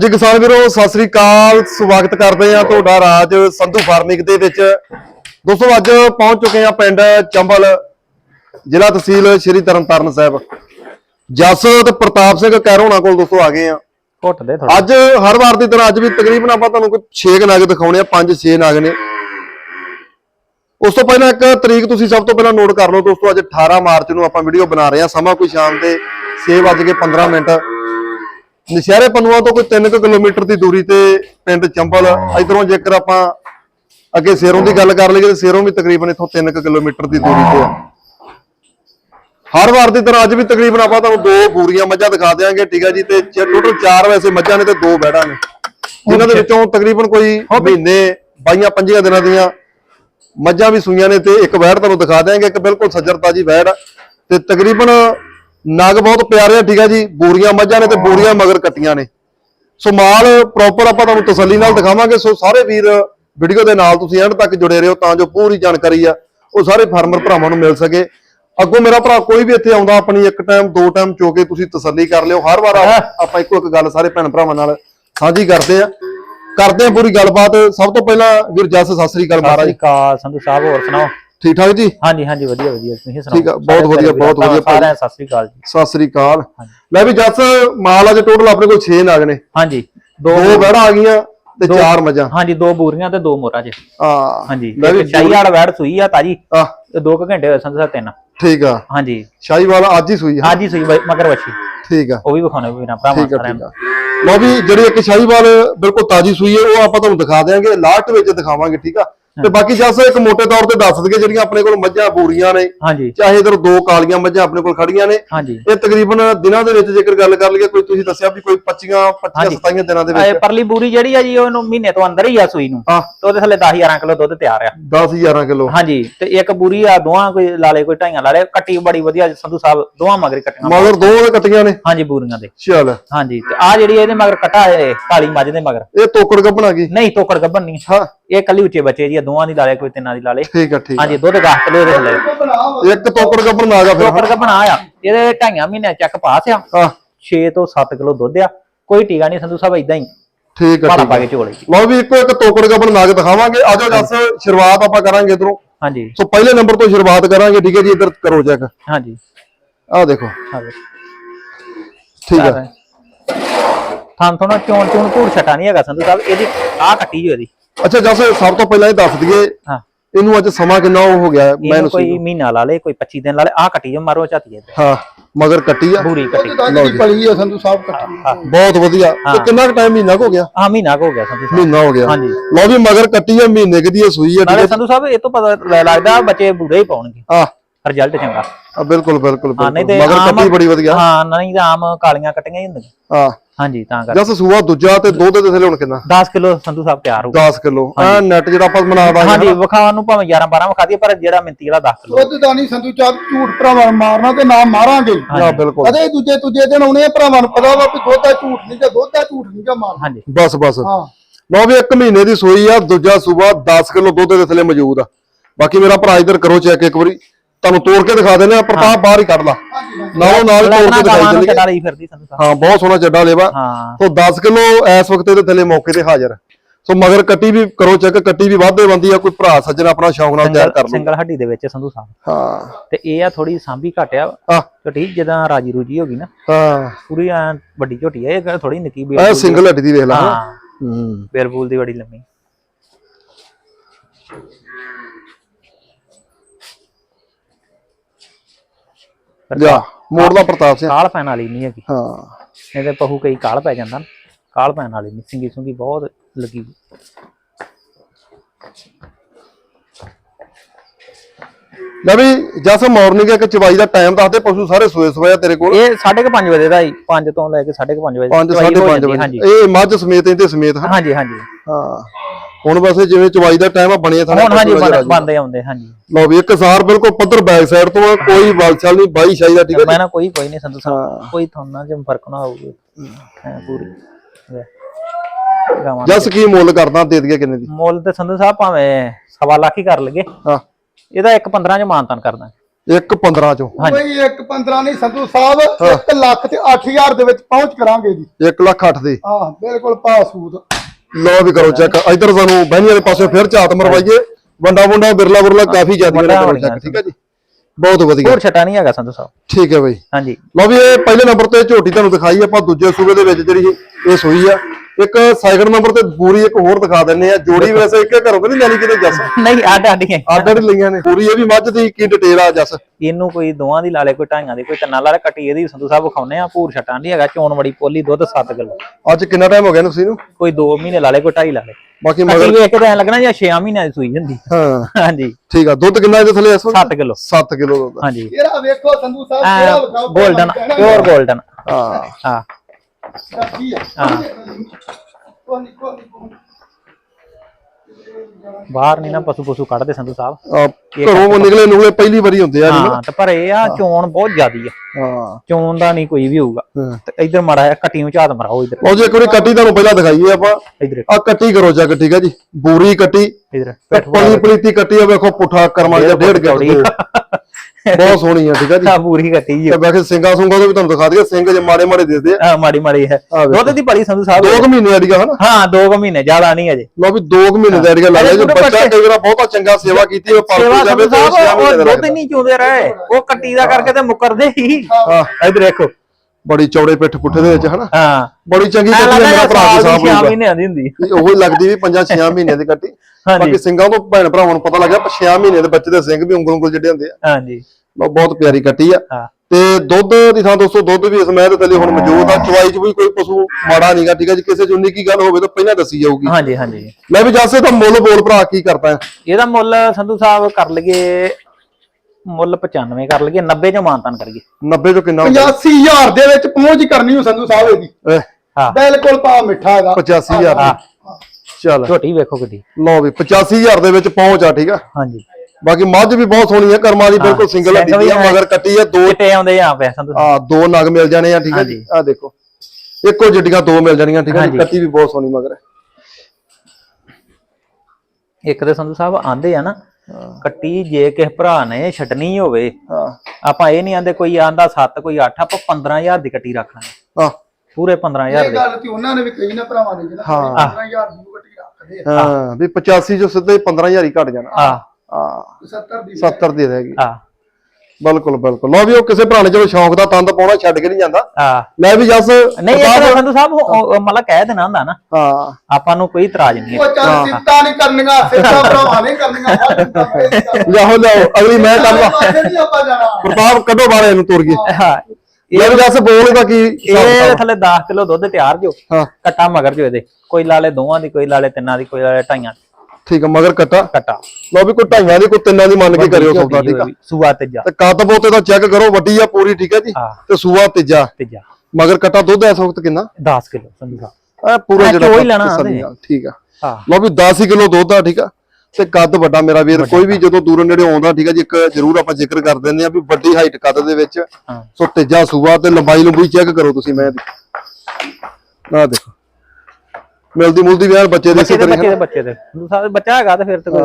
ਜੀ ਕਿਸਾਨ ਵੀਰੋ ਸਤਿ ਸ੍ਰੀ ਅਕਾਲ। ਸਵਾਗਤ ਕਰਦੇ ਆ ਤੁਹਾਡਾ ਰਾਜ ਸੰਧੂ ਫਾਰਮਿੰਗ ਦੇ ਵਿੱਚ। ਦੋਸਤੋ ਅੱਜ ਪਹੁੰਚ ਚੁੱਕੇ ਆ ਪਿੰਡ ਚੰਬਲ ਜ਼ਿਲ੍ਹਾ ਤਹਿਸੀਲ ਸ਼੍ਰੀ ਤਰਨਤਾਰਨ ਸਾਹਿਬ। ਜਸ ਤੇ ਪ੍ਰਤਾਪ ਸਿੰਘ ਕੈਰੋਣਾ ਕੋਲ ਦੋਸਤੋ ਆ ਗਏ ਆ ਘੁੱਟ ਦੇ ਥੋੜਾ ਅੱਜ ਹਰ ਵਾਰ ਦੀ ਤਰ੍ਹਾਂ ਅੱਜ ਵੀ ਤਕਰੀਬਨ ਆਪਾਂ ਤੁਹਾਨੂੰ ਕੋਈ 6 ਨਗ ਦਿਖਾਉਣੇ ਆ 5-6 ਨਗ ਨੇ। ਉਸ ਤੋਂ ਪਹਿਲਾਂ ਇੱਕ ਤਰੀਕ ਤੁਸੀਂ ਸਭ ਤੋਂ ਪਹਿਲਾਂ ਨੋਟ ਕਰ ਲਓ ਦੋਸਤੋ ਅੱਜ 18 ਮਾਰਚ ਨੂੰ ਆਪਾਂ ਵੀਡੀਓ ਬਣਾ ਰਹੇ ਆ ਸਮਾਂ ਕੋਈ ਸ਼ਾਮ ਦੇ 6:15 ਮਿੰਟ। ਨਸ਼ਹਿਰੇ ਪਨੂਆ ਤੋਂ ਕੋਈ 3 ਕਿਲੋਮੀਟਰ ਦੀ ਦੂਰੀ ਤੇ ਪਿੰਡ ਚੰਬਲ ਇਧਰੋਂ ਜੇਕਰ ਆਪਾਂ ਅੱਗੇ ਸੇਰੋਂ ਦੀ ਗੱਲ ਕਰ ਲਈਏ ਤੇ ਸੇਰੋਂ ਵੀ ਤਕਰੀਬਨ ਇੱਥੋਂ 3 ਕਿਲੋਮੀਟਰ ਦੀ ਦੂਰੀ ਤੇ ਆ। ਹਰ ਵਾਰ ਦੀ ਤਰ੍ਹਾਂ ਅੱਜ ਵੀ ਤਕਰੀਬਨ ਆਪਾਂ ਤੁਹਾਨੂੰ ਦੋ ਬੂਰੀਆਂ ਮੱਝਾਂ ਦਿਖਾ ਦੇਵਾਂਗੇ ਠੀਕ ਹੈ ਜੀ? ਤੇ ਟੋਟਲ 4 ਵੈਸੇ ਮੱਝਾਂ ਨੇ ਤੇ ਦੋ ਬੈੜਾਂ ਨੇ। ਜਿਨ੍ਹਾਂ ਦੇ ਵਿੱਚੋਂ ਤਕਰੀਬਨ ਕੋਈ ਮਹੀਨੇ 22 25 ਦਿਨਾਂ ਦੀਆਂ ਮੱਝਾਂ ਵੀ ਸੂਈਆਂ ਨੇ ਤੇ ਇੱਕ ਵੈੜ ਤੁਹਾਨੂੰ ਦਿਖਾ ਦਿਆਂਗੇ ਇੱਕ ਬਿਲਕੁਲ ਸੱਜਰ ਤਾਜੀ ਵੈੜ ਆ। ਤੇ ਤਕਰੀਬਨ ਨਗ ਬਹੁਤ ਪਿਆਰੇ ਆ ਠੀਕ ਹੈ ਜੀ ਬੂਰੀਆਂ ਮੱਝਾਂ ਨੇ ਤੇ ਬੂਰੀਆਂ ਮਗਰ ਕੱਟੀਆਂ ਨੇ। ਸੋ ਮਾਲ ਪ੍ਰੋਪਰ ਆਪਾਂ ਤੁਹਾਨੂੰ ਤਸੱਲੀ ਨਾਲ ਦਿਖਾਵਾਂਗੇ। ਸੋ ਸਾਰੇ ਵੀਰ ਵੀਡੀਓ ਦੇ ਨਾਲ ਤੁਸੀਂ ਐਂਡ ਤੱਕ ਜੁੜੇ ਰਹੋ ਤਾਂ ਜੋ ਪੂਰੀ ਜਾਣਕਾਰੀ ਆ ਉਹ ਸਾਰੇ ਫਾਰਮਰ ਭਰਾਵਾਂ ਨੂੰ ਮਿਲ ਸਕੇ। ਅੱਗੋਂ ਮੇਰਾ ਭਰਾ ਕੋਈ ਵੀ ਇੱਥੇ ਆਉਂਦਾ ਆਪਣੀ ਇੱਕ ਟਾਈਮ ਦੋ ਟਾਈਮ ਚੋ ਕੇ ਤੁਸੀਂ ਤਸੱਲੀ ਕਰ ਲਿਓ। ਹਰ ਵਾਰ ਆ- ਆਪਾਂ ਇੱਕੋ ਇੱਕ ਗੱਲ ਸਾਰੇ ਭੈਣ ਭਰਾਵਾਂ ਨਾਲ ਸਾਂਝੀ ਕਰਦੇ ਆ। ਕਰਦੇ ਆ ਪੂਰੀ ਗੱਲਬਾਤ। ਸਭ ਤੋਂ ਪਹਿਲਾਂ ਵੀਰ ਜੱਸ ਸਤਿ ਸ੍ਰੀ ਅਕਾਲ ਸਤਿ ਮਹਾਰਾਜ ਸ੍ਰੀ ਅਕਾਲ ਸੰਧੂ ਸਾਹਿਬ ਹੋਰ ਸੁਣਾਓ? ਠੀਕ ਠਾਕ ਜੀ? ਹਾਂਜੀ ਹਾਂਜੀ ਵਧੀਆ ਵਧੀਆ। ਤੁਸੀਂ ਸੁਣਾਓ? ਠੀਕ ਆ, ਬਹੁਤ ਵਧੀਆ, ਬਹੁਤ ਵਧੀਆ। ਸਾਰਿਆਂ ਸਤਿ ਸ੍ਰੀ ਅਕਾਲ ਜੀ। ਸਤਿ ਸ੍ਰੀ ਅਕਾਲ। ਲੈ ਵੀ ਜੱਸ ਮਾਲ ਅੱਜ ਟੋਟਲ ਆਪਣੇ ਕੋਲ 6 ਨਗ ਨੇ। ਹਾਂਜੀ। ਦੋ ਵੜਾ ਆ ਗਈਆਂ ਤੇ ਚਾਰ ਮੱਝਾਂ। ਹਾਂਜੀ ਦੋ ਬੂਰੀਆਂ ਤੇ ਦੋ ਮੋਰਾ ਜੀ। ਆ ਹਾਂਜੀ ਲੈ ਵੀ ਇੱਕ ਸ਼ਾਹੀ ਵਾਲਾ ਵੈੜ ਸੂਈ ਆ ਤਾਜੀ। ਆ ਤੇ ਦੋ ਕੁ ਘੰਟੇ ਹੋਏ ਸਾਹਿਬ ਤਿੰਨ। ਠੀਕ ਆ। ਹਾਂਜੀ। ਸ਼ਾਹੀਵਾਲ ਅੱਜ ਹੀ ਸੂਈ ਆ। ਅੱਜ ਹੀ ਸੂਈ ਮਗਰ ਵੱਛੀ ਠੀਕ ਆ। ਉਹ ਵੀ ਵਿਖਾਉਣੇ ਵੀ ਨਾ ਭਰਾਵਾਂ ਸਾਰਿਆਂ ਲਓ ਵੀ ਜਿਹੜੀ ਇੱਕ ਸ਼ਾਹੀਵਾਲ ਬਿਲਕੁਲ ਤਾਜੀ ਸੂਈ ਹੈ ਉਹ ਆਪਾਂ ਤੁਹਾਨੂੰ ਦਿਖਾ ਦੇਵਾਂਗੇ ਲਾਸਟ ਵਿੱਚ ਦਿਖਾਵਾਂਗੇ ਠੀਕ ਆ? ਤੇ ਬਾਕੀ ਜੱਸ ਇੱਕ ਮੋٹے ਤੌਰ ਤੇ ਦੱਸ ਦਈਏ ਜਿਹੜੀਆਂ ਆਪਣੇ ਕੋਲ ਮੱਝਾਂ ਬੂਰੀਆਂ ਨੇ ਹਾਂਜੀ। ਚਾਹੇ ਇਧਰ ਦੋ ਕਾਲੀਆਂ ਮੱਝਾਂ ਆਪਣੇ ਕੋਲ ਖੜੀਆਂ ਨੇ ਇਹ ਤਕਰੀਬਨ ਦਿਨਾਂ ਦੇ ਵਿੱਚ ਜੇਕਰ ਗੱਲ ਕਰ ਲਈਏ ਕੋਈ ਤੁਸੀਂ ਦੱਸਿਆ ਵੀ ਕੋਈ 25 25 ਹਾਂਜੀ। 27 ਦਿਨਾਂ ਦੇ ਵਿੱਚ? ਪਰਲੀ ਬੂਰੀ ਜਿਹੜੀ ਆ ਜੀ ਉਹਨੂੰ ਮਹੀਨੇ ਤੋਂ ਅੰਦਰ ਹੀ ਆ ਸੂਈ ਨੂੰ। ਆ ਤੇ ਉਹਦੇ ਥੱਲੇ 10 11 ਕਿਲੋ ਦੁੱਧ ਤਿਆਰ ਆ। 10 11 ਕਿਲੋ। ਹਾਂਜੀ ਤੇ ਇੱਕ ਬੂਰੀ ਆ ਦੋਵਾਂ ਕੋਈ ਲਾਲੇ ਕੋਈ ਢਾਈਆਂ ਲਾਲੇ ਕੱਟੀ ਬੜੀ ਵਧੀਆ ਸੰਧੂ ਸਾਹਿਬ ਦੋਵਾਂ ਮਗਰ ਕੱਟੀਆਂ। ਮਗਰ ਦੋ ਦੇ ਕੱਟੀਆਂ ਨੇ? ਹਾਂਜੀ ਬੂਰੀਆਂ ਦੇ। ਚੱਲ। ਹਾਂਜੀ ਤੇ ਆ ਜਿਹੜੀ ਇਹਦੇ ਮਗਰ ਕਟਾ ਹੈ ਕਾਲੀ ਮੱਝ ਦੇ ਮਗਰ। ਇਹ ਤੋਕੜ ਗੱਭਣਾ ਗਈ? ਨਹੀਂ ਤੋਕੜ ਗੱਭਣ ਨਹੀਂ। ਹਾਂ। ਇਹ ਕੱਲੀ ਉੱਚੇ ਬੱਚੇ ਜੀ ਆ, ਦੋਵਾਂ ਦੀ ਲਾਲੇ ਕੋਈ ਤਿੰਨਾਂ ਦੀ ਲਾਲੇ ਠੀਕ ਆ ਠੀਕ ਆ। ਹਾਂਜੀ ਦੁੱਧ 10 ਕਿਲੋ ਇਹਦੇ ਥੱਲੇ। ਇੱਕ ਤੋਕੜ ਗੱਭਣ ਆ ਗਿਆ ਫਿਰ ਤੋਕੜ ਗੱਭਣ ਆ। ਇਹਦੇ ਢਾਈਆਂ ਮਹੀਨੇ ਚੱਕ ਪਾਸ ਆ। ਹਾਂ। 6 ਤੋਂ 7 ਕਿਲੋ ਦੁੱਧ ਆ। ਕੋਈ ਟੀਕਾ ਨਹੀਂ ਸੰਧੂ ਸਾਹਿਬ ਇਦਾਂ ਹੀ। ਠੀਕ ਆ ਠੀਕ ਪਾ ਕੇ ਝੋਲੇ ਚ। ਲਓ ਵੀ ਇੱਕੋ ਇੱਕ ਤੋਕੜ ਗੱਭਣ ਨਾਗ ਦਿਖਾਵਾਂਗੇ। ਆਜੋ ਜੱਸ ਸ਼ੁਰੂਆਤ ਆਪਾਂ ਕਰਾਂਗੇ ਇਧਰੋਂ। ਹਾਂਜੀ। ਸੋ ਪਹਿਲੇ ਨੰਬਰ ਤੋਂ ਸ਼ੁਰੂਆਤ ਕਰਾਂਗੇ ਠੀਕ ਹੈ ਜੀ ਇੱਧਰ ਕਰੋ ਚੈੱਕ ਹਾਂਜੀ। ਆਹ ਦੇਖੋ। ਹਾਂਜੀ। ਠੀਕ ਆ। ਥਾਂ ਥੋੜਾ ਚੋਣ ਚੋਣ ਧੂੜ ਛਟਾ ਨਹੀਂ ਹੈਗਾ ਸੰਧੂ ਸਾਹਿਬ। ਇਹਦੀ ਆ ਕੱਟੀ ਜੋ ਇਹਦੀ। ਅੱਛਾ ਜੱਸ ਸਭ ਤੋਂ ਪਹਿਲਾਂ ਇਹ ਦੱਸ ਦਈਏ ਹਾਂ। ਇਹਨੂੰ ਅੱਜ ਸਮਾਂ ਕਿੰਨਾ ਹੋ ਗਿਆ ਹੈ? ਇਹਨੂੰ ਕੋਈ ਮਹੀਨਾ ਲਾ ਲੇ ਕੋਈ 25 ਦਿਨ ਲਾ ਲੇ ਆ ਕੱਟੀ ਜੋ ਮਾਰੋ ਝਾਤੀ ਤੇ ਹਾਂ ਮਗਰ ਕੱਟੀ ਆ। ਬੂਰੀ ਕੱਟੀ। ਲਓ ਜੀ ਪਲੀ ਆ ਸੰਧੂ ਸਾਹਿਬ ਕੱਟੀ। ਬਹੁਤ ਵਧੀਆ। ਤੇ ਕਿੰਨਾ ਕੁ ਟਾਈਮ ਮਹੀਨਾ ਹੋ ਗਿਆ? ਆ ਮਹੀਨਾ ਹੋ ਗਿਆ ਸੰਧੂ ਸਾਹਿਬ। ਮਹੀਨਾ ਹੋ ਗਿਆ। ਹਾਂਜੀ। ਲਓ ਵੀ ਮਗਰ ਕੱਟੀ ਆ ਮਹੀਨੇ ਕੁ ਦੀ ਇਹ ਸੂਈ ਆ ਠੀਕ ਹੈ ਸੰਧੂ ਸਾਹਿਬ ਇਹ ਤੋਂ ਪਤਾ ਲ- ਲੱਗਦਾ ਬੱਚੇ ਬੂੜੇ ਹੀ ਪਾਉਣਗੇ। ਆ ਰਿਜ਼ਲਟ ਚੰਗਾ। ਆ ਬਿਲਕੁਲ ਬਿਲਕੁਲ ਹਾਂ ਨਹੀਂ ਤੇ ਮਗਰ ਕੱਟੀ ਬੜੀ ਵਧੀਆ। ਹਾਂ ਨਹੀਂ ਤਾਂ ਆਮ ਕਾਲੀਆਂ ਕੱਟੀਆਂ ਹੀ ਹੁੰਦੀਆਂ। ਆ ਹਾਂਜੀ ਤਾਂ ਕਰ ਜਸ ਸੂਆ ਦੂਜਾ ਤੇ ਦੁੱਧ ਦੇ ਥੱਲੇ ਹੁਣ ਕਿੰਨਾ? 10 ਕਿਲੋ ਸੰਧੂ ਸਾਹਿਬ ਤਿਆਰ ਹੋ 10 ਕਿਲੋ। ਆ ਨੈਟ ਜਿਹੜਾ ਆਪਾਂ ਬਣਾ ਦਾਂਗੇ ਹਾਂਜੀ ਵਿਖਾਉਣ ਨੂੰ ਭਾਵੇਂ 11 12 ਵਿਖਾ ਦਈਏ ਪਰ ਜਿਹੜਾ ਮਿੰਤੀ ਵਾਲਾ 10 ਕਿਲੋ। ਦੁੱਧ ਦਾ ਨਹੀਂ ਸੰਧੂ ਚਾਹ ਝੂਠ ਭਰਾਵਾਂ ਨੂੰ ਮਾਰਨਾ ਤੇ ਨਾ ਮਾਰਾਂਗੇ। ਆ ਬਿਲਕੁਲ। ਅਦੇ ਦੂਜੇ ਦੂਜੇ ਦਿਨ ਆਉਣੇ ਆ ਭਰਾਵਾਂ ਨੂੰ ਪਤਾ ਵਾ ਵੀ ਦੁੱਧ ਦਾ ਝੂਠ ਨਹੀਂ ਜਾਂ ਦੁੱਧ ਦਾ ਝੂਠ ਨਹੀਂ ਜਾਂ ਮਾਰਨਾ। ਹਾਂਜੀ। ਬਸ ਬਸ। ਹਾਂ। ਲਓ ਵੀ ਇੱਕ ਮਹੀਨੇ ਦੀ ਸੂਈ ਆ ਦੂਜਾ ਸੂਆ 10 ਕਿਲੋ ਦੁੱਧ ਦੇ ਥੱਲੇ ਮੌਜੂਦ ਆ। ਬਾਕੀ ਮੇਰਾ ਭਰਾ ਇਧਰ ਕਰੋ ਚੈੱਕ ਇੱਕ ਵਾਰੀ। ਤੁਹਾਨੂੰ ਤੋੜ ਕੇ ਦਿਖਾ ਦਿੰਦੇ ਆ ਪ੍ਰਤਾਪ ਬਾਹਰ ਹੀ ਕੱਢ ਲਾ। ਨਾਲੋਂ ਨਾਲ ਹੀ ਤੋੜ ਕੇ ਦਿਖਾਈ ਦਿੰਦੇ ਚੜਾ ਲਈ ਫਿਰਦੀ ਸੰਧੂ ਸਾਹਿਬ ਹਾਂ ਬਹੁਤ ਸੋਹਣਾ ਚੱਡਾ ਲੇਵਾ। ਹਾਂ। ਸੋ 10 ਕਿਲੋ ਇਸ ਵਕਤ ਇਹਦੇ ਥੱਲੇ ਮੌਕੇ ਤੇ ਹਾਜ਼ਰ। ਸੋ ਮਗਰ ਕੱਟੀ ਵੀ ਕਰੋ ਚੈੱਕ ਕੱਟੀ ਵੀ ਵਾਧੇ ਬੰਦੀ ਆ ਕੋਈ ਭਰਾ ਸੱਜਣ ਆਪਣਾ ਸ਼ੌਂਕ ਨਾਲ ਤਿਆਰ ਕਰ ਲਓ ਸਿੰਗਲ ਹੱਡੀ ਦੇ ਵਿੱਚ ਸੰਧੂ ਸਾਹਿਬ। ਹਾਂ। ਤੇ ਇਹ ਆ ਥੋੜੀ ਸਾਂਭੀ ਘਟਿਆ ਆ। ਝੋਟੀ ਜਦਾਂ ਰਾਜੀ ਰੂਜੀ ਹੋ ਗਈ ਨਾ। ਹਾਂ। ਪੂਰੀ ਐਂ ਵੱਡੀ ਝੋਟੀ ਆ ਇਹ ਥੋੜੀ ਨਿੱਕੀ ਬੇਲ ਸਿੰਗਲ ਹੱਡੀ ਦੀ ਵੇਖ ਲਾ। ਹਾਂ। ਹੂੰ। ਬੇਲਬੂਲ ਦੀ ਬੜੀ ਲੰਮੀ। ਜਾ ਮੋੜ ਦਾ ਪ੍ਰਤਾਪ ਸਿੰਘ। ਕਾਲ ਪੈਣ ਵਾਲੀ ਨਹੀਂ ਹੈਗੀ। ਹਾਂ। ਇਹਦੇ ਪਹੂ ਕਈ ਕਾਲ ਪੈ ਜਾਂਦਾ ਕਾਲ ਪੈਣ ਵਾਲੀ ਨਹੀਂ ਸਿੰਗੀ ਸੁੰਗੀ ਬਹੁਤ ਲੱਗੀ। ਲੈ ਵੀ ਜਸ ਮਾਰਨਿੰਗ ਇੱਕ ਚਵਾਈ ਦਾ ਟਾਈਮ ਦੱਸਦੇ ਪਸ਼ੂ ਸਾਰੇ ਸੋਏ ਸੋਏ ਆ ਤੇਰੇ ਕੋਲ। ਇਹ 5:30 ਵਜੇ ਦਾ ਹੀ 5 ਤੋਂ ਲੈ ਕੇ 5:30 ਵਜੇ 5 ਚਵਾਈ ਹੋ 5:30 ਜਾਂਦੀ, ਵਜੇ। ਇਹ ਮੱਝ ਸਮੇਤ ਇਹਦੇ ਸਮੇਤ ਹਾਂਜੀ ਹਾਂਜੀ। ਹਾਂ। ਹੁਣ ਵੈਸੇ ਜਿਵੇਂ ਚਵਾਈ ਦਾ ਟਾਈਮ ਆ ਬਣਿਆ ਥਾਣੇ ਹੁਣ ਹਾਂਜੀ। ਬੰਦੇ ਆਉਂਦੇ ਹਾਂਜੀ। ਲਓ ਵੀ ਇੱਕ ਸਾਰ ਬਿਲਕੁਲ ਪੱਧਰ ਬੈਕ ਸਾਈਡ ਤੋਂ ਆ, ਕੋਈ ਵਲਚਲ ਨਹੀਂ ਬਾਈ ਸ਼ਾਈ ਦਾ ਠੀਕ ਹੈ ਮੈਂ ਨਾ ਕੋਈ ਕੋਈ ਨਹੀਂ ਸੰਧੂ ਸਾਹਿਬ ਕੋਈ ਤੁਹਾਨੂੰ ਜਿਵੇਂ ਫ਼ਰਕ ਨਾ ਹੋਊਗਾ ਹੈ ਪੂਰੀ। ਜਸ ਕੀ ਮੁੱਲ ਕਰਦਾ ਦੇ ਦਈਏ ਕਿੰਨੇ ਦੀ? ਮੁੱਲ ਤੇ ਸੰਧੂ ਸਾਹਿਬ ਭਾਵੇਂ ਸਵਾ ਲੱਖ ਹੀ ਕਰ ਲਗੇ ਹਾਂ। ਇਹਦਾ ਇੱਕ 15 ਚ ਮਾਨਤਨ ਕਰਦਾ। ਇੱਕ 15 ਚੋਂ। ਕੋਈ ਇੱਕ 15 ਨਹੀਂ ਸੰਧੂ ਸਾਹਿਬ 1 ਲੱਖ ਤੇ 8000 ਦੇ ਵਿੱਚ ਪਹੁੰਚ ਕਰਾਂਗੇ ਜੀ। 1 ਲੱਖ 8 ਦੇ। ਹਾਂ ਬਿਲਕੁਲ ਪਾਸੂਦ ਲਓ ਵੀ ਕਰੋ ਚੈੱਕ ਇਧਰ ਸਾਨੂੰ ਬਹਿਨੀਆਂ ਦੇ ਪਾਸੇ ਫਿਰ ਝਾਤ ਮਰਵਾਈਏ। ਵੰਡਾ ਵੰਡਾ ਬਿਰਲਾ ਬੁਰਲਾ ਕਾਫੀ ਜ਼ਿਆਦਾ ਕਰੋ ਹੋਣੀਆਂ ਚੈੱਕ ਠੀਕ ਹੈ ਜੀ? ਬਹੁਤ ਵਧੀਆ। ਹੋਰ ਛਟਾ ਨਹੀਂ ਹੈਗਾ ਸੰਧੂ ਸਾਹਿਬ। ਠੀਕ ਹੈ ਬਈ। ਹਾਂਜੀ। ਲਓ ਵੀ ਇਹ ਪਹਿਲੇ ਨੰਬਰ ਤੇ ਝੋਟੀ ਤੁਹਾਨੂੰ ਦਿਖਾਈ ਆਪਾਂ ਦੂਜੇ ਸੂਬੇ ਦੇ ਵਿੱਚ ਜਿਹੜੀ ਇਹ ਸੂਈ ਆ। ਇੱਕ ਸੈਕਿੰਡ ਨੰਬਰ ਤੇ ਪੂਰੀ ਇੱਕ ਹੋਰ ਦਿਖਾ ਦਿੰਨੇ ਆ ਜੋੜੀ ਵੈਸੇ ਇੱਕ ਘਰੋਂ ਕਿ ਨਹੀਂ ਲੈਣੀ ਕਿਤੇ ਜੱਸ। ਨਹੀਂ ਆਡ ਆਡੀਆਂ ਆਡ ਆਡ ਲਈਆਂ ਨੇ। ਪੂਰੀ ਇਹ ਵੀ ਮੱਝ ਦੀ ਕੀ ਡਿਟੇਲ ਆ ਜੱਸ? ਇਹਨੂੰ ਕੋਈ ਦੋਵਾਂ ਦੀ ਲਾਲੇ ਕੋਈ ਢਾਈਆਂ ਦੀ ਕੋਈ ਤਿੰਨਾਂ ਲਾਲੇ ਕੱਟੀ ਇਹਦੀ ਸੰਧੂ ਸਾਹਿਬ ਵਿਖਾਉਨੇ ਆ ਭੂਰ ਛਟਾਂ ਦੀ ਹੈਗਾ ਚੋਣ ਬੜੀ ਪੋਲੀ ਦੁੱਧ 7 ਕਿਲੋ। ਅੱਜ ਕਿੰਨਾ ਟਾਈਮ ਹੋ ਗਿਆ ਤੁਸੀਂ ਨੂੰ ਕੋਈ 2 ਮਹੀਨੇ ਲਾਲੇ ਕੋਈ ਢਾਈ ਲਾਲੇ ਬਾਕੀ ਮਗਰ ਮਗਰ ਵੇਖ ਕੇ ਤਾਂ ਐਂ ਲੱਗਣਾ ਜਾਂ 6 ਮਹੀਨਿਆਂ ਦੀ ਸੂਈ ਹੁੰਦੀ। ਹਾਂ। ਹਾਂਜੀ। ਠੀਕ ਆ ਦੁੱਧ ਕਿੰਨਾ ਇਹਦੇ ਥੱਲੇ ਇਸ ਵਕਤ? 7 ਕਿਲੋ। 7 ਕਿਲੋ ਦੁੱਧ। ਹਾਂਜੀ। ਇਹਦਾ ਵੇਖੋ ਸੰਧੂ ਸਾਹਿਬ ਕਿਹੜਾ ਵਿਖਾਓ ਗੋਲਡਨ ਪਿਓਰ ਗੋਲਡਨ ਹਾਂ। ਹਾਂ। ਹਾਂ। ਬਾਹਰ ਨਹੀਂ ਨਾ ਪਸ਼ੂ ਪਸ਼ੂ ਕੱਢਦੇ ਸੰਧੂ ਸਾਹਿਬ। ਆ, ਘਰੋਂ ਨਿਕਲੇ ਨਿਕਲੇ ਪਹਿਲੀ ਵਾਰੀ ਹੁੰਦੇ ਆ ਜੀ ਹਾਂ ਤੇ ਪਰ ਇਹ ਆ ਚੋਣ ਬਹੁਤ ਜ਼ਿਆਦੀ ਆ। ਹਾਂ। ਚੋਣ ਦਾ ਨਹੀਂ ਕੋਈ ਵੀ ਹੋਊਗਾ। ਹਾਂ। ਤੇ ਇੱਧਰ ਮਾੜਾ ਜਿਹਾ ਕੱਟੀ ਨੂੰ ਝਾਤ ਮਰਾਓ ਇੱਧਰ। ਲਓ ਜੀ ਇੱਕ ਵਾਰੀ ਕੱਟੀ ਤੁਹਾਨੂੰ ਪਹਿਲਾਂ ਦਿਖਾਈਏ ਆਪਾਂ। ਇੱਧਰ। ਆ ਕੱਟੀ ਕਰੋ ਚੱਕ ਠੀਕ ਆ ਜੀ। ਬੂਰੀ ਕੱਟੀ ਇੱਧਰ। ਪਲੀ ਪਲੀਤੀ ਕੱਟੀ ਆ ਵੇਖੋ ਪੁੱਠਾ ਕਰਮਾਂ ਦਾ ਡੇਢ ਚੌੜੀ। ਗਿੱਟ ਬਹੁਤ ਸੋਹਣੀ ਆ ਠੀਕ ਆ ਜੀ। ਆ ਪੂਰੀ ਕੱਟੀ ਜੀ। ਤੇ ਬਾਕੀ ਸਿੰਗਾ ਸੁੰਗਾ ਤੋਂ ਵੀ ਤੁਹਾਨੂੰ ਦਿਖਾ ਦਈਏ ਸਿੰਘ ਜੇ ਮਾੜੇ ਮਾੜੇ ਦਿਸਦੇ ਆ। ਆ ਮਾੜੀ ਮਾੜੀ ਹੈ। ਦੁੱਧ ਦੀ ਬੜੀ ਸੰਧੂ ਸਾਹਿਬ ਦੋ ਕੁ ਮਹੀਨੇ ਅੜੀਗਾ ਹਨਾ? ਹਾਂ 2 ਮਹੀਨੇ ਜ਼ਿਆਦਾ ਨਹੀਂ ਅਜੇ। ਲਓ ਵੀ ਦੋ ਕੁ ਮਹੀਨੇ ਦਾ ਅੜੀਗਾ ਲੱਗ ਅਰੇ ਜੇ ਬੱਚਾ ਵਾਰ ਬਹੁਤਾ ਚੰਗਾ ਸੇਵਾ ਕੀਤੀ ਉਹ ਪਾਲਤੂ ਜਾਵੇ ਤੇ ਉਹ ਦਾ ਦੁੱਧ ਲੱਗਦਾ। ਨਹੀਂ ਚੋਂਦੇ ਰਹੇ ਉਹ ਕੱਟੀ ਦਾ ਕਰਕੇ ਤੇ ਮੁਕਰਦੇ ਹੀ। ਹਾਂ। ਇੱਧਰ ਦੇਖੋ। ਬੜੀ ਚੌੜੇ ਪਿੱਠ ਪੁੱਠੇ ਦੇ ਵਿੱਚ ਹਨਾ? ਹਾਂ। ਬੜੀ ਚੰਗੀ ਕੱਟੀ ਮੇਰਾ ਭਰਾ ਸਾਹਿਬ ਦੀ ਛੇ ਹੋਊਗਾ ਮਹੀਨੇ ਆਂਦੀ ਹੁੰਦੀ। ਉਹ ਲੱਗਦੀ ਵੀ ਪੰਜਾਂ 6 ਮਹੀਨਿਆਂ ਦੀ ਕੱਟੀ। ਬਾਕੀ ਸਿੰਘਾਂ ਤੋਂ ਭੈਣ ਭਰਾਵਾਂ ਨੂੰ ਪਤਾ ਲੱਗਿਆ 6 ਮਹੀਨੇ ਦੇ ਬੱਚੇ ਦੇ ਸਿੰਘ ਵੀ ਉਂਗਲ ਉਂਗਲ ਜਿਹੜੇ ਹੁੰਦੇ ਆ। ਹਾਂਜੀ। ਬਹੁਤ ਪਿਆਰੀ ਕੱਟੀ ਆ। ਤੇ ਦੁੱਧ ਦੀ ਥਾਂ ਦੋਸਤੋ ਦੁੱਧ ਵੀ ਇਸ ਮਹਿਰ ਥੱਲੇ ਹੁਣ ਮੌਜੂਦ ਆ। ਚਵਾਈ ਚ ਵੀ ਕੋਈ ਪਸ਼ੂ ਮਾੜਾ ਨਹੀਂਗਾ ਠੀਕ ਹੈ ਜੀ? ਕਿਸੇ ਚ ਉਨੀ ਕੀ ਗੱਲ ਹੋਵੇ ਤਾਂ ਪਹਿਲਾਂ ਦੱਸੀ ਜਾਊਗੀ। ਹਾਂਜੀ ਹਾਂਜੀ। ਮੈਂ ਵੀ ਜਾਸੇ ਤਾਂ ਮੁੱਲ ਬੋਲ ਭਰਾ ਕੀ ਕਰਦਾ। ਇਹਦਾ ਮੁੱਲ ਸੰਧੂ ਸਾਹਿਬ ਕਰ ਲਈਏ ਮੁੱਲ 95 ਕਰ ਲਈਏ 90 ਚ ਮਾਨਤਾਨ ਕਰੀਏ। 90 ਚੋਂ ਕਿੰਨਾ ਹੁੰਦਾ? 85000 ਦੇ ਵਿੱਚ ਪਹੁੰਚ ਕਰਨੀ ਹੋ ਸੰਧੂ ਸਾਹਿਬ ਇਹਦੀ। ਇਹ, ਹਾਂ। ਬਿਲਕੁਲ ਭਾ ਮਿੱਠਾ ਹੈਗਾ। 85000 ਹਾਂ। ਚੱਲ। ਝੋਟੀ ਵੇਖੋ ਕਿੱਡੀ ਲਓ ਵੀ 85000 ਦੇ ਵਿੱਚ ਪਹੁੰਚ ਆ ਠੀਕ ਆ? ਹਾਂਜੀ। ਬਾਕੀ ਮੱਝ ਵੀ ਬਹੁਤ ਸੋਹਣੀ ਹੈ ਕਰਮਾਂ ਦੀ ਬਿਲਕੁਲ ਸਿੰਗਲ ਆ ਹੈ। ਮਗਰ ਕੱਟੀ ਆ ਦੋ ਚਿੱਟੇ ਆਉਂਦੇ ਆ ਪੈ ਸੰਧੂ ਸਾਹਿਬ। ਆ ਦੋ ਨਗ ਮਿਲ ਜਾਣੇ ਆ ਠੀਕ ਹੈ ਜੀ। ਆ ਦੇਖੋ ਇੱਕੋ ਜਿੱਡੀਆਂ ਦੋ ਮਿਲ ਜਾਣੀਆਂ ਠੀਕ ਹੈ ਜੀ। ਹਾਂਜੀ। ਕੱਟੀ ਵੀ ਬਹੁਤ ਸੋਹਣੀ ਮਗਰ। ਇੱਕ ਤੇ ਸੰਧੂ ਸਾਹਿਬ ਆਂਦੇ ਆ ਨਾ ਕੱਟੀ ਜੇ ਕਿਸੇ ਭਰਾ ਨੇ ਛੱਡਣੀ ਹੋਵੇ ਹਾਂ। ਆਪਾਂ ਇਹ ਨਹੀਂ ਆਂਦੇ ਕੋਈ ਆਂਦਾ 7 ਕੋਈ 8 ਆਪਾਂ 15000 ਦੀ ਕੱਟੀ ਰੱਖ ਲਾਂਗੇ। ਆ ਪੂਰੇ 15000 ਇਹ ਦੀ। ਗੱਲ ਤੇ ਉਹਨਾਂ ਨੇ ਵੀ ਕਹੀ ਨਾ ਭਰਾਵਾਂ ਨੇ ਜਿਹੜਾ ਹਾਂ। 15000 ਦੀ ਗੱਟੀ ਰੱਖਦੇ ਆ ਹਾਂ ਵੀ 85 ਚੋਂ ਸਿੱਧੇ 15000 ਹੀ ਘਟ ਜਾਣਾ। ਆ ਆ 70 ਦੀ 70 ਦੀ ਰਹਿ ਗਈ। ਆ ਬਿਲਕੁਲ ਬਿਲਕੁਲ। ਲਓ ਵੀ ਉਹ ਕਿਸੇ ਭਰਾ ਨੇ ਚਲੋ ਸ਼ੌਂਕ ਦਾ ਤੰਦ ਪਾਉਣਾ ਛੱਡ ਕੇ ਨਹੀਂ ਜਾਂਦਾ। ਆ ਲੈ ਵੀ ਜੱਸ ਨਹੀਂ ਇਹ ਤਾਂ ਸੰਧੂ ਸਾਹਿਬ ਮਤਲਬ ਕਹਿ ਦੇਣਾ ਹੁੰਦਾ ਨਾ। ਹਾਂ। ਆਪਾਂ ਨੂੰ ਕੋਈ ਇਤਰਾਜ਼ ਨਹੀਂ ਹੈ। ਉਹ ਚੱਲ ਸਿੱਧਾ ਨਹੀਂ ਕਰਨੀਆਂ ਸਿੱਧਾ ਭਰਾਵਾਂ ਨਹੀਂ ਕਰਨੀਆਂ ਲਿਆਓ ਲਿਆਓ ਅਗਲੀ ਮੈਂ ਕਰ ਲਾ। ਪ੍ਰਤਾਪ ਕੱਢੋ ਬਾਹਰ ਇਹਨੂੰ ਤੁਰ ਗਿਆ ਹਾਂ। ਲੈ ਵੀ ਜੱਸ ਬੋਲ ਦਾ ਕੀ ਇਹ? ਥੱਲੇ 10 ਕਿਲੋ ਦੁੱਧ ਤਿਆਰ ਜੋ। ਹਾਂ। ਕੱਟਾ ਮਗਰ ਜੋ ਇਹਦੇ। ਕੋਈ ਲਾਲੇ ਦੋਵਾਂ ਦੀ ਕੋਈ ਲਾਲੇ ਤਿੰਨਾਂ ਦੀ ਕੋਈ ਲਾਲੇ ਢਾਈਆਂ ਦੀ। ਠੀਕ ਆ ਮਗਰ ਕੱਟਾ। ਕੱਟਾ। ਲਓ ਵੀ ਕੋਈ ਢਾਈਆਂ ਦੀ ਕੋਈ ਤਿੰਨਾਂ ਦੀ ਮੰਨ ਕੇ ਕਰਿਓ ਸੌਦਾ ਠੀਕ ਆ। ਸੂਆ ਤੀਜਾ। ਤੇ ਕੱਦ ਬੋਤੇ ਦਾ ਚੈੱਕ ਕਰੋ ਵੱਡੀ ਆ ਪੂਰੀ ਠੀਕ ਹੈ ਜੀ? ਹਾਂ। ਤੇ ਸੂਆ ਤੀਜਾ। ਤੀਜਾ। ਮਗਰ ਕੱਟਾ ਦੁੱਧ ਇਸ ਵਕਤ ਕਿੰਨਾ? 10 ਕਿਲੋ ਸੰਧੂ ਆ ਪੂਰਾ ਜਿਹੜਾ ਹੀ ਠੀਕ ਆ। ਹਾਂ। ਲਓ ਵੀ 10 ਕਿਲੋ ਦੁੱਧ ਆ ਠੀਕ ਆ। ਤੇ ਕੱਦ ਵੱਡਾ ਮੇਰਾ ਵੀਰ ਕੋਈ ਵੀ ਜਦੋਂ ਦੂਰੋਂ ਨੇੜੇ ਆਉਂਦਾ ਠੀਕ ਆ ਜੀ ਇੱਕ ਜ਼ਰੂਰ ਆਪਾਂ ਜ਼ਿਕਰ ਕਰ ਦਿੰਦੇ ਆ ਵੀ ਵੱਡੀ ਹਾਈਟ ਕੱਦ ਦੇ ਵਿੱਚ ਹਾਂ। ਸੋ ਤੇਜਾ ਸੂਆ ਤੇ ਲੰਬਾਈ ਲੰਬੂਈ ਚੈੱਕ ਕਰੋ ਤੁਸੀਂ ਮੈਂ ਆ ਦੇਖੋ। ਮਿਲਦੀ ਮੁਲਦੀ ਵੀ ਯਾਰ ਬੱਚੇ ਦੇ ਬੱਚੇ ਦੇ ਬੱਚੇ ਦੇ ਬੱਚੇ ਦੇ। ਬੱਚਾ ਹੈਗਾ ਤੇ ਫਿਰ ਤੇ ਕੋਈ।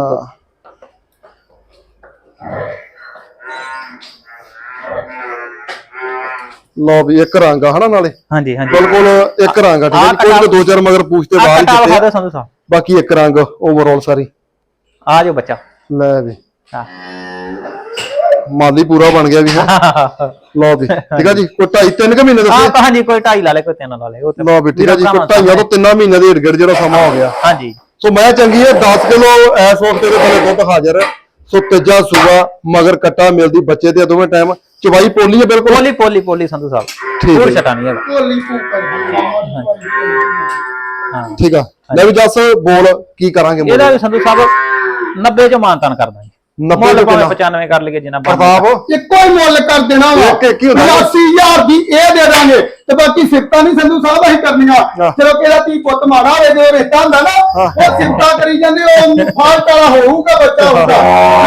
ਲਓ ਵੀ ਇੱਕ ਰੰਗ ਆ ਹਨਾ ਨਾਲੇ। ਹਾਂਜੀ ਹਾਂਜੀ। ਬਿਲਕੁਲ ਇੱਕ ਰੰਗ ਆ ਠੀਕ ਹੈ। ਕੋਈ ਦੋ ਚਾਰ ਮਗਰ ਪੁੱਛਤੇ ਆ ਬਾਹਰ ਵਿਖਾ ਆ। ਦਿਓ ਸੰਧੂ ਸਾਹਿਬ। ਬਾਕੀ ਇੱਕ ਰੰਗ ਓਵਰਆਲ ਸਾਰੀ। ਆ ਜੋ ਬੱਚਾ। ਲੈ ਵੀ। ਹਾਂ। ਮਾਲੀ ਪੂਰਾ ਬਣ ਗਿਆ ਵੀ ਹੈ। ਲਓ ਵੀ ਠੀਕ ਆ ਜੀ ਕੋਈ ਢਾਈ ਤਿੰਨ ਕੁ ਮਹੀਨੇ ਦੱਸੇ ਤਾਂ ਹਾਂਜੀ ਕੋਈ ਢਾਈ ਲਾ ਲੇ ਕੋਈ ਤਿੰਨ ਲਾ ਲੇ ਉਹ ਤੇ ਲਓ ਵੀ ਠੀਕ ਆ ਜੀ ਕੋਈ ਢਾਈਆਂ ਤੋਂ ਤਿੰਨਾਂ ਮਹੀਨੇ ਦੇ ਢੇੜ ਜਿਹੜਾ ਸਮਾਂ ਹੋ ਗਿਆ। ਹਾਂਜੀ। ਸੋ ਮੈਂ ਚੰਗੀ ਹੈ 10 ਕਿਲੋ ਇਸ ਵਕਤ ਦੇ ਥੱਲੇ ਦੁੱਧ ਹਾਜ਼ਰ ਹੈ। ਸੋ ਤੇਜਾ ਸੂਆ ਮਗਰ ਕੱਟਾ ਮਿਲਦੀ ਬੱਚੇ ਦੇ ਦੋਵੇਂ ਟਾਈਮ। ਚਵਾਈ ਪੋਲੀ ਹੈ ਬਿਲਕੁਲ? ਪੋਲੀ ਪੋਲੀ ਪੋਲੀ ਸੰਧੂ ਸਾਹਿਬ। ਠੀਕ ਹੈ ਹੋਰ ਜੀ। ਛਟਾ ਨਹੀਂ ਹੈਗਾ। ਢੋਲੀ ਹਾਂ ਠੀਕ ਆ। ਲੈ ਵੀ ਜੱਸ ਬੋਲ ਕੀ ਕਰਾਂਗੇ ਮੁੱਲ? ਇਹਦਾ ਵੀ ਸੰਧੂ ਸਾਹਿਬ 90 ਚ ਮਾਨਤਾਨ ਕਰਦਾ ਜੀ। 90 ਮੁੱਲ ਭਾਵੇਂ ਕਿੰਨਾ? 95 ਕਰ ਲਈਏ ਜਿੰਨਾ ਬਣਦਾ। ਪ੍ਰਤਾਪ ਇੱਕੋ ਹੀ ਮੁੱਲ ਕਰ ਦੇਣਾ ਵਾ ਇੱਕ- ਇੱਕ ਹੀ ਹੁੰਦਾ। 80000 ਦੀ ਇਹ ਦੇ ਦਾਂਗੇ ਤੇ ਬਾਕੀ ਸਿਫਤਾਂ ਨਹੀਂ ਸੰਧੂ ਸਾਹਿਬ ਅਸੀਂ ਕਰਨੀਆਂ। ਹਾਂ। ਜਦੋਂ ਕਿਹੜਾ ਧੀ ਪੁੱਤ ਮਾੜਾ ਹੋਵੇ ਜੋ ਰਿਸ਼ਤਾ ਹੁੰਦਾ ਨਾ ਉਹ ਸਿਫਤਾਂ ਕਰੀ ਜਾਂਦੇ ਉਹ ਫਾਲਟ ਵਾਲਾ ਹੋਊਗਾ ਬੱਚਾ ਹੋਊਗਾ।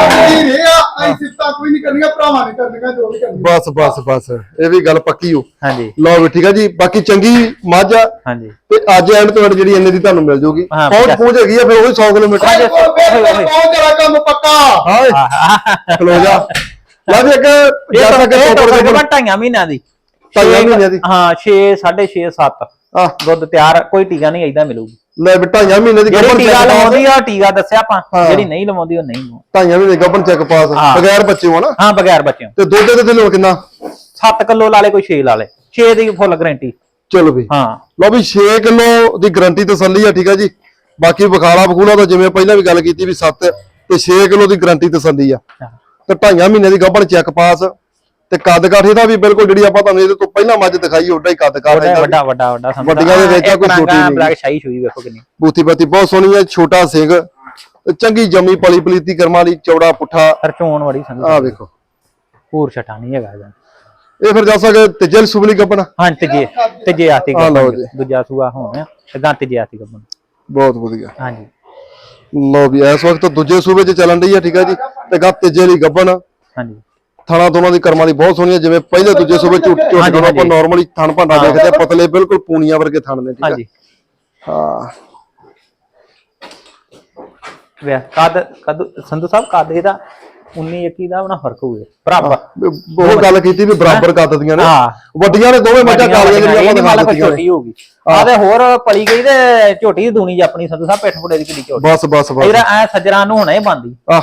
ਨਹੀਂ ਰਿਹਾ ਅਸੀਂ ਸਿਫਤਾਂ ਕੋਈ ਨਹੀਂ ਕਰਨੀਆਂ ਭਰਾਵਾਂ ਨੇ ਕਰਨੀਆਂ ਜੋ ਵੀ ਕਰਨੀਆਂ। ਬਸ ਬਸ ਬਸ ਇਹ ਵੀ ਗੱਲ ਪੱਕੀ ਹੋ। ਹਾਂਜੀ। ਲਓ ਵੀ ਠੀਕ ਆ ਜੀ। ਬਾਕੀ ਚੰਗੀ ਮੱਝ ਆ। ਹਾਂਜੀ। ਤੇ ਅੱਜ ਐਂਡ ਤੋਂ ਜਿਹੜੀ ਇੰਨੇ ਦੀ ਤੁਹਾਨੂੰ ਮਿਲ ਜੂਗੀ। ਹਾਂ, ਪਹੁੰਚ। ਪਹੁੰਚ ਹੈਗੀ ਆ ਫਿਰ ਉਹੀ 100 ਕਿਲੋਮੀਟਰ। ਪਹੁੰਚ ਜਰਾ ਕੰਮ ਪੱਕਾ। ਹਾਏ ਖਲੋ ਜਾ। ਲੈ ਵੀ ਇੱਕ ਇਹ ਜੈਸਾ ਤਾਂ ਕਿ ਇਹ ਟੋਪਰ ਦੇ ਢਾਈਆਂ ਮਹੀਨਿਆਂ ਦੀ। ਢਾਈਆਂ ਛੇ- ਮਹੀਨਿਆਂ ਦੀ? ਹਾਂ 6 6.5 7 ਆ ਦੁੱਧ ਤਿਆਰ ਕੋਈ ਟੀਕਾ ਨਹੀਂ ਐਦਾਂ ਮਿਲੂਗੀ। ਲੈ ਵੀ ਢਾਈਆਂ ਮਹੀਨੇ ਦੀ ਜਿਹੜੀ ਗੱਭਣ ਟੀਕਾ ਚੈੱਕ ਲਵਾਉਂਦੀ ਆ ਉਹ ਟੀਕਾ ਦੱਸਿਆ ਆਪਾਂ ਹਾਂ। ਜਿਹੜੀ ਨਹੀਂ ਲਵਾਉਂਦੀ ਉਹ ਨਹੀਂ ਲਵਾਉਂਦੀ। ਢਾਈਆਂ ਮਹੀਨੇ ਗੱਭਣ ਚੈੱਕ ਪਾਸ ਹਾਂ। ਬਗੈਰ ਬੱਚੇ ਹੋਣਾ ਹਾਂ ਬਗੈਰ ਬੱਚਿਆਂ ਤੇ ਦੁੱਧ ਦੇ ਥੱਲੇ ਕਿੰਨਾ? 7 ਕਿਲੋ ਲਾ ਲੇ ਕੋਈ 6 ਲਾ ਲੇ। 6 ਦੀ ਫੁੱਲ ਗਾਰੰਟੀ ਚਲੋ ਵੀ। ਹਾਂ। ਲਓ ਵੀ 6 ਕਿਲੋ ਦੀ ਗਰੰਟੀ ਤਸੱਲੀ ਆ ਠੀਕ ਆ ਜੀ। ਬਾਕੀ ਬਖਾਲਾ ਬਖੂਲਾ ਤਾਂ ਜਿਵੇਂ ਪਹਿਲਾਂ ਵੀ ਗੱਲ ਕੀਤੀ ਵੀ 7 ਤੇ 6 ਕਿਲੋ ਦੀ ਗਰੰਟੀ ਤਸੱਲੀ ਆ। ਹਾਂ। ਤੇ ਢਾਈਆਂ ਮਹੀਨੇ ਦੀ ਗੱਭਣ ਚੈੱਕ ਪਾਸ। ਤੇ ਕੱਦ ਕਾਠੇ ਦਾ ਵੀ ਬਿਲਕੁਲ ਜਿਹੜੀ ਆਪਾਂ ਤੁਹਾਨੂੰ ਇਹਦੇ ਤੋਂ ਪਹਿਲਾਂ ਮੱਝ ਦਿਖਾਈ ਓਡਾ ਹੀ ਕੱਦ ਕਾਠ ਹੈ ਵੱਡਾ ਵੱਡਾ ਵੱਡਾ ਸਮਝਦਾ। ਵੱਡੀਆਂ ਦੇ ਵਿੱਚ ਕੋਈ ਛੋਟੀ ਨਹੀਂ। ਬਲੈਕ ਸ਼ਾਹੀ ਸ਼ੂਈ ਵੇਖੋ ਕਿੰਨੀ। ਬੂਥੀ ਬਾਤੀ ਬਹੁਤ ਸੋਹਣੀ ਹੈ ਛੋਟਾ ਸਿੰਘ ਚੰਗੀ ਜੰਮੀ ਪਲੀ ਪਲੀਤੀ ਕਰਮਾਂ ਦੀ ਚੌੜਾ ਪੁੱਠਾ। ਖਰਚੋਣ ਵਾਲੀ ਸਮਝ ਆ ਵੇਖੋ। ਪੂਰ ਛਟਾ ਨਹੀਂ ਹੈਗਾ ਇਹਦਾ। ਇਹ ਫਿਰ ਜਾ ਸਕੇ ਤੇਜਲ ਸੁਬਲੀ ਗੱਭਣ ਹਾਂ ਤੀਜੇ ਤੀਜੇ ਆਤੀ ਜੀ। ਦੂਜਾ ਸੂਆ ਹੋਣਾ ਤੇ ਗਾਂ ਤੀਜੇ ਆਤੀ ਗੱਬਨ ਬਹੁਤ ਵਧੀਆ। ਹਾਂਜੀ। ਲਓ ਵੀ ਇਸ ਵਕਤ ਦੂਜੇ ਸੂਬੇ 'ਚ ਚੱਲਣ ਰਹੀ ਹੈ ਠੀਕ ਹੈ ਜੀ। ਤੇ ਗਾ ਤੇਜੇ ਲਈ ਗੱਭਣ ਹਾਂਜੀ। ਥਣਾ ਦੋਨਾਂ ਦੀ ਕਰਮਾਂ ਦੀ ਬਹੁਤ ਸੋਹਣੀ ਹੈ ਜਿਵੇਂ ਪਹਿਲੇ ਦੂਜੇ ਸੂਬੇ ਝੂਟ ਝੂਟ ਹਾਂਜੀ, ਆਪਾਂ। ਨਾਰਮਲੀ ਥਣ ਭਾਂਡਾ ਦੇਖਦੇ ਆ ਪਤਲੇ ਬਿਲਕੁਲ ਪੂਣੀਆਂ ਵਰਗੇ ਥਣ ਨੇ ਠੀਕ ਹੈ ਹਾਂਜੀ। ਹਾਂ। ਵੇ ਕਦ ਕਦ ਸੰਧੂ ਸਾਹਿਬ ਕਦ ਇਹਦਾ 19 21 ਦਾ ਬਣਾ ਫ਼ਰਕ ਹੋਵੇ ਬਰਾਬਰ। ਉਹ ਗੱਲ ਕੀਤੀ ਵੀ ਬਰਾਬਰ ਕੱਦ ਦੀਆਂ ਨੇ। ਹਾਂ। ਵੱਡੀਆਂ ਨੇ ਦੋਵੇਂ ਮੱਝਾਂ ਕਾਲੀਆਂ ਜਿਹੜੀਆਂ ਆਪਾਂ ਨਹੀਂ ਦਿਖਾ ਮਾਲਾ ਕੋਈ ਦਿੱਤੀਆਂ ਨੇ ਛੋਟੀ ਹੋਊਗੀ। ਆ ਤੇ ਹੋਰ ਪਲੀ ਗਈ ਤੇ ਝੋਟੀ ਦੀ ਦੂਣੀ ਆਪਣੀ ਸੰਧੂ ਸਾਹਿਬ ਪਿੱਠ ਪੁੜੇ ਦੀ ਕਿੱਡੀ ਝੋਟੀ। ਬਸ ਬਸ ਬਸ। ਇਹਦਾ ਐ ਸੱਜਰਾਂ ਨੂੰ ਹੋਣਾ ਬੰਦੀ ਆ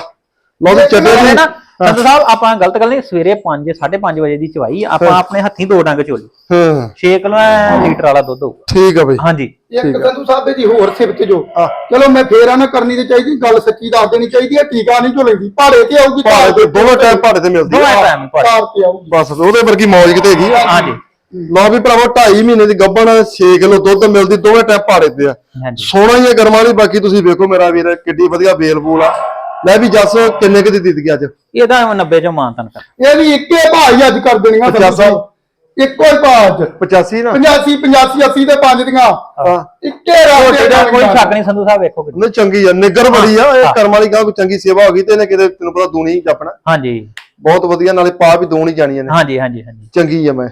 ਲਓ ਵੀ ਚੱਡੇ ਦੀ ਸੰਧੂ ਸਾਹਿਬ ਆਪਾਂ ਗਲਤ ਗੱਲ ਨਹੀਂ ਸਵੇਰੇ 5 5:30 ਵਜੇ ਦੀ ਚਵਾਈ ਆਪਾਂ ਆਪਣੇ ਹੱਥੀਂ ਦੋ ਡੰਗ ਚੋਲੀ ਹਾਂ। 6 ਕਿਲੋ ਲੀਟਰ ਵਾਲਾ ਦੁੱਧ ਹੋਊਗਾ। ਠੀਕ ਹੈ ਬਈ। ਹਾਂਜੀ। ਇੱਕ ਸੰਧੂ ਸਾਹਿਬ ਦੇ ਜੀ ਹੋਰ ਸਿਫਤ ਜੋ। ਚਲੋ ਮੈਂ ਫੇਰ ਆ ਨਾ ਕਰਨੀ ਤੇ ਚਾਹੀਦੀ ਗੱਲ ਸੱਚੀ ਦੱਸ ਦੇਣੀ ਚਾਹੀਦੀ ਹੈ ਟੀਕਾ ਨਹੀਂ ਜੋ ਲੈਂਦੀ ਪਹਾੜੇ ਤੇ ਆਊਗੀ ਭਾੜੇ ਤੇ ਦੋਵੇਂ ਟਾਈਮ ਭਾੜੇ ਤੇ ਮਿਲਦੀ ਦੋਵੇਂ ਆ ਟਾਈਮ ਤੇ ਆਊਗੀ। ਬਸ ਉਹਦੇ ਵਰਗੀ ਮੌਜ ਕਿਤੇ ਹੈਗੀ ਆ। ਹਾਂਜੀ। ਲਓ ਵੀ ਭਰਾਵੋ 2.5 ਮਹੀਨੇ ਦੀ ਗੱਭਣ 6 ਕਿਲੋ ਦੁੱਧ ਮਿਲਦੀ ਦੋਵੇਂ ਟਾਈਮ ਭਾੜੇ ਤੇ ਆ। ਹਾਂਜੀ। ਸੋਹਣਾ ਹੀ ਹੈ ਗਰਮਾਂ ਬਾਕੀ ਤੁਸੀਂ ਵੇਖੋ ਮੇਰਾ ਵੀਰ ਕਿੱਡੀ ਵਧੀਆ ਬੇਲ ਬੂਲ ਆ। ਲੈ ਵੀ ਜੱਸ ਕਿੰਨੇ ਕੁ ਦੀ ਦਿੱਤੀ ਅੱਜ? ਇਹਦਾ 90 ਚੋਂ ਮਾਨਤਨ ਕਰ। ਇਹ ਵੀ ਇੱਕੇ ਭਾਅ ਹੀ ਅੱਜ ਕਰ ਦੇਣੀਆਂ। ਸਾਹਿਬ ਇੱਕੋ ਹੀ ਭਾਅ ਅੱਜ। 85 ਨਾ? 85 85 80 ਤੇ ਪੰਜ ਦੀਆਂ। ਹਾਂ। ਇੱਕੇ ਰਾਤ ਦਾ ਕੋਈ ਸ਼ੱਕ ਨਹੀਂ ਸੰਧੂ ਸਾਹਿਬ ਵੇਖੋ ਕਿੰਨੀ। ਨਹੀਂ ਚੰਗੀ ਆ ਨਿੱਗਰ ਬੜੀ ਆ। ਇਹ ਹਾਂ। ਕਰਮ ਵਾਲੀ ਗਾਂ ਕੋਈ ਚੰਗੀ ਸੇਵਾ ਹੋ ਗਈ ਤੇ ਇਹਨੇ ਕਿਤੇ ਤੈਨੂੰ ਪਤਾ ਦੂਣੀ ਜਪਣਾ ਹਾਂਜੀ। ਬਹੁਤ ਵਧੀਆ ਨਾਲੇ ਪਾ ਵੀ ਦੋਣੀ ਜਾਣੀਆਂ ਨੇ ਹਾਂਜੀ ਹਾਂਜੀ ਹਾਂਜੀ। ਚੰਗੀ ਆ ਮੈਂ।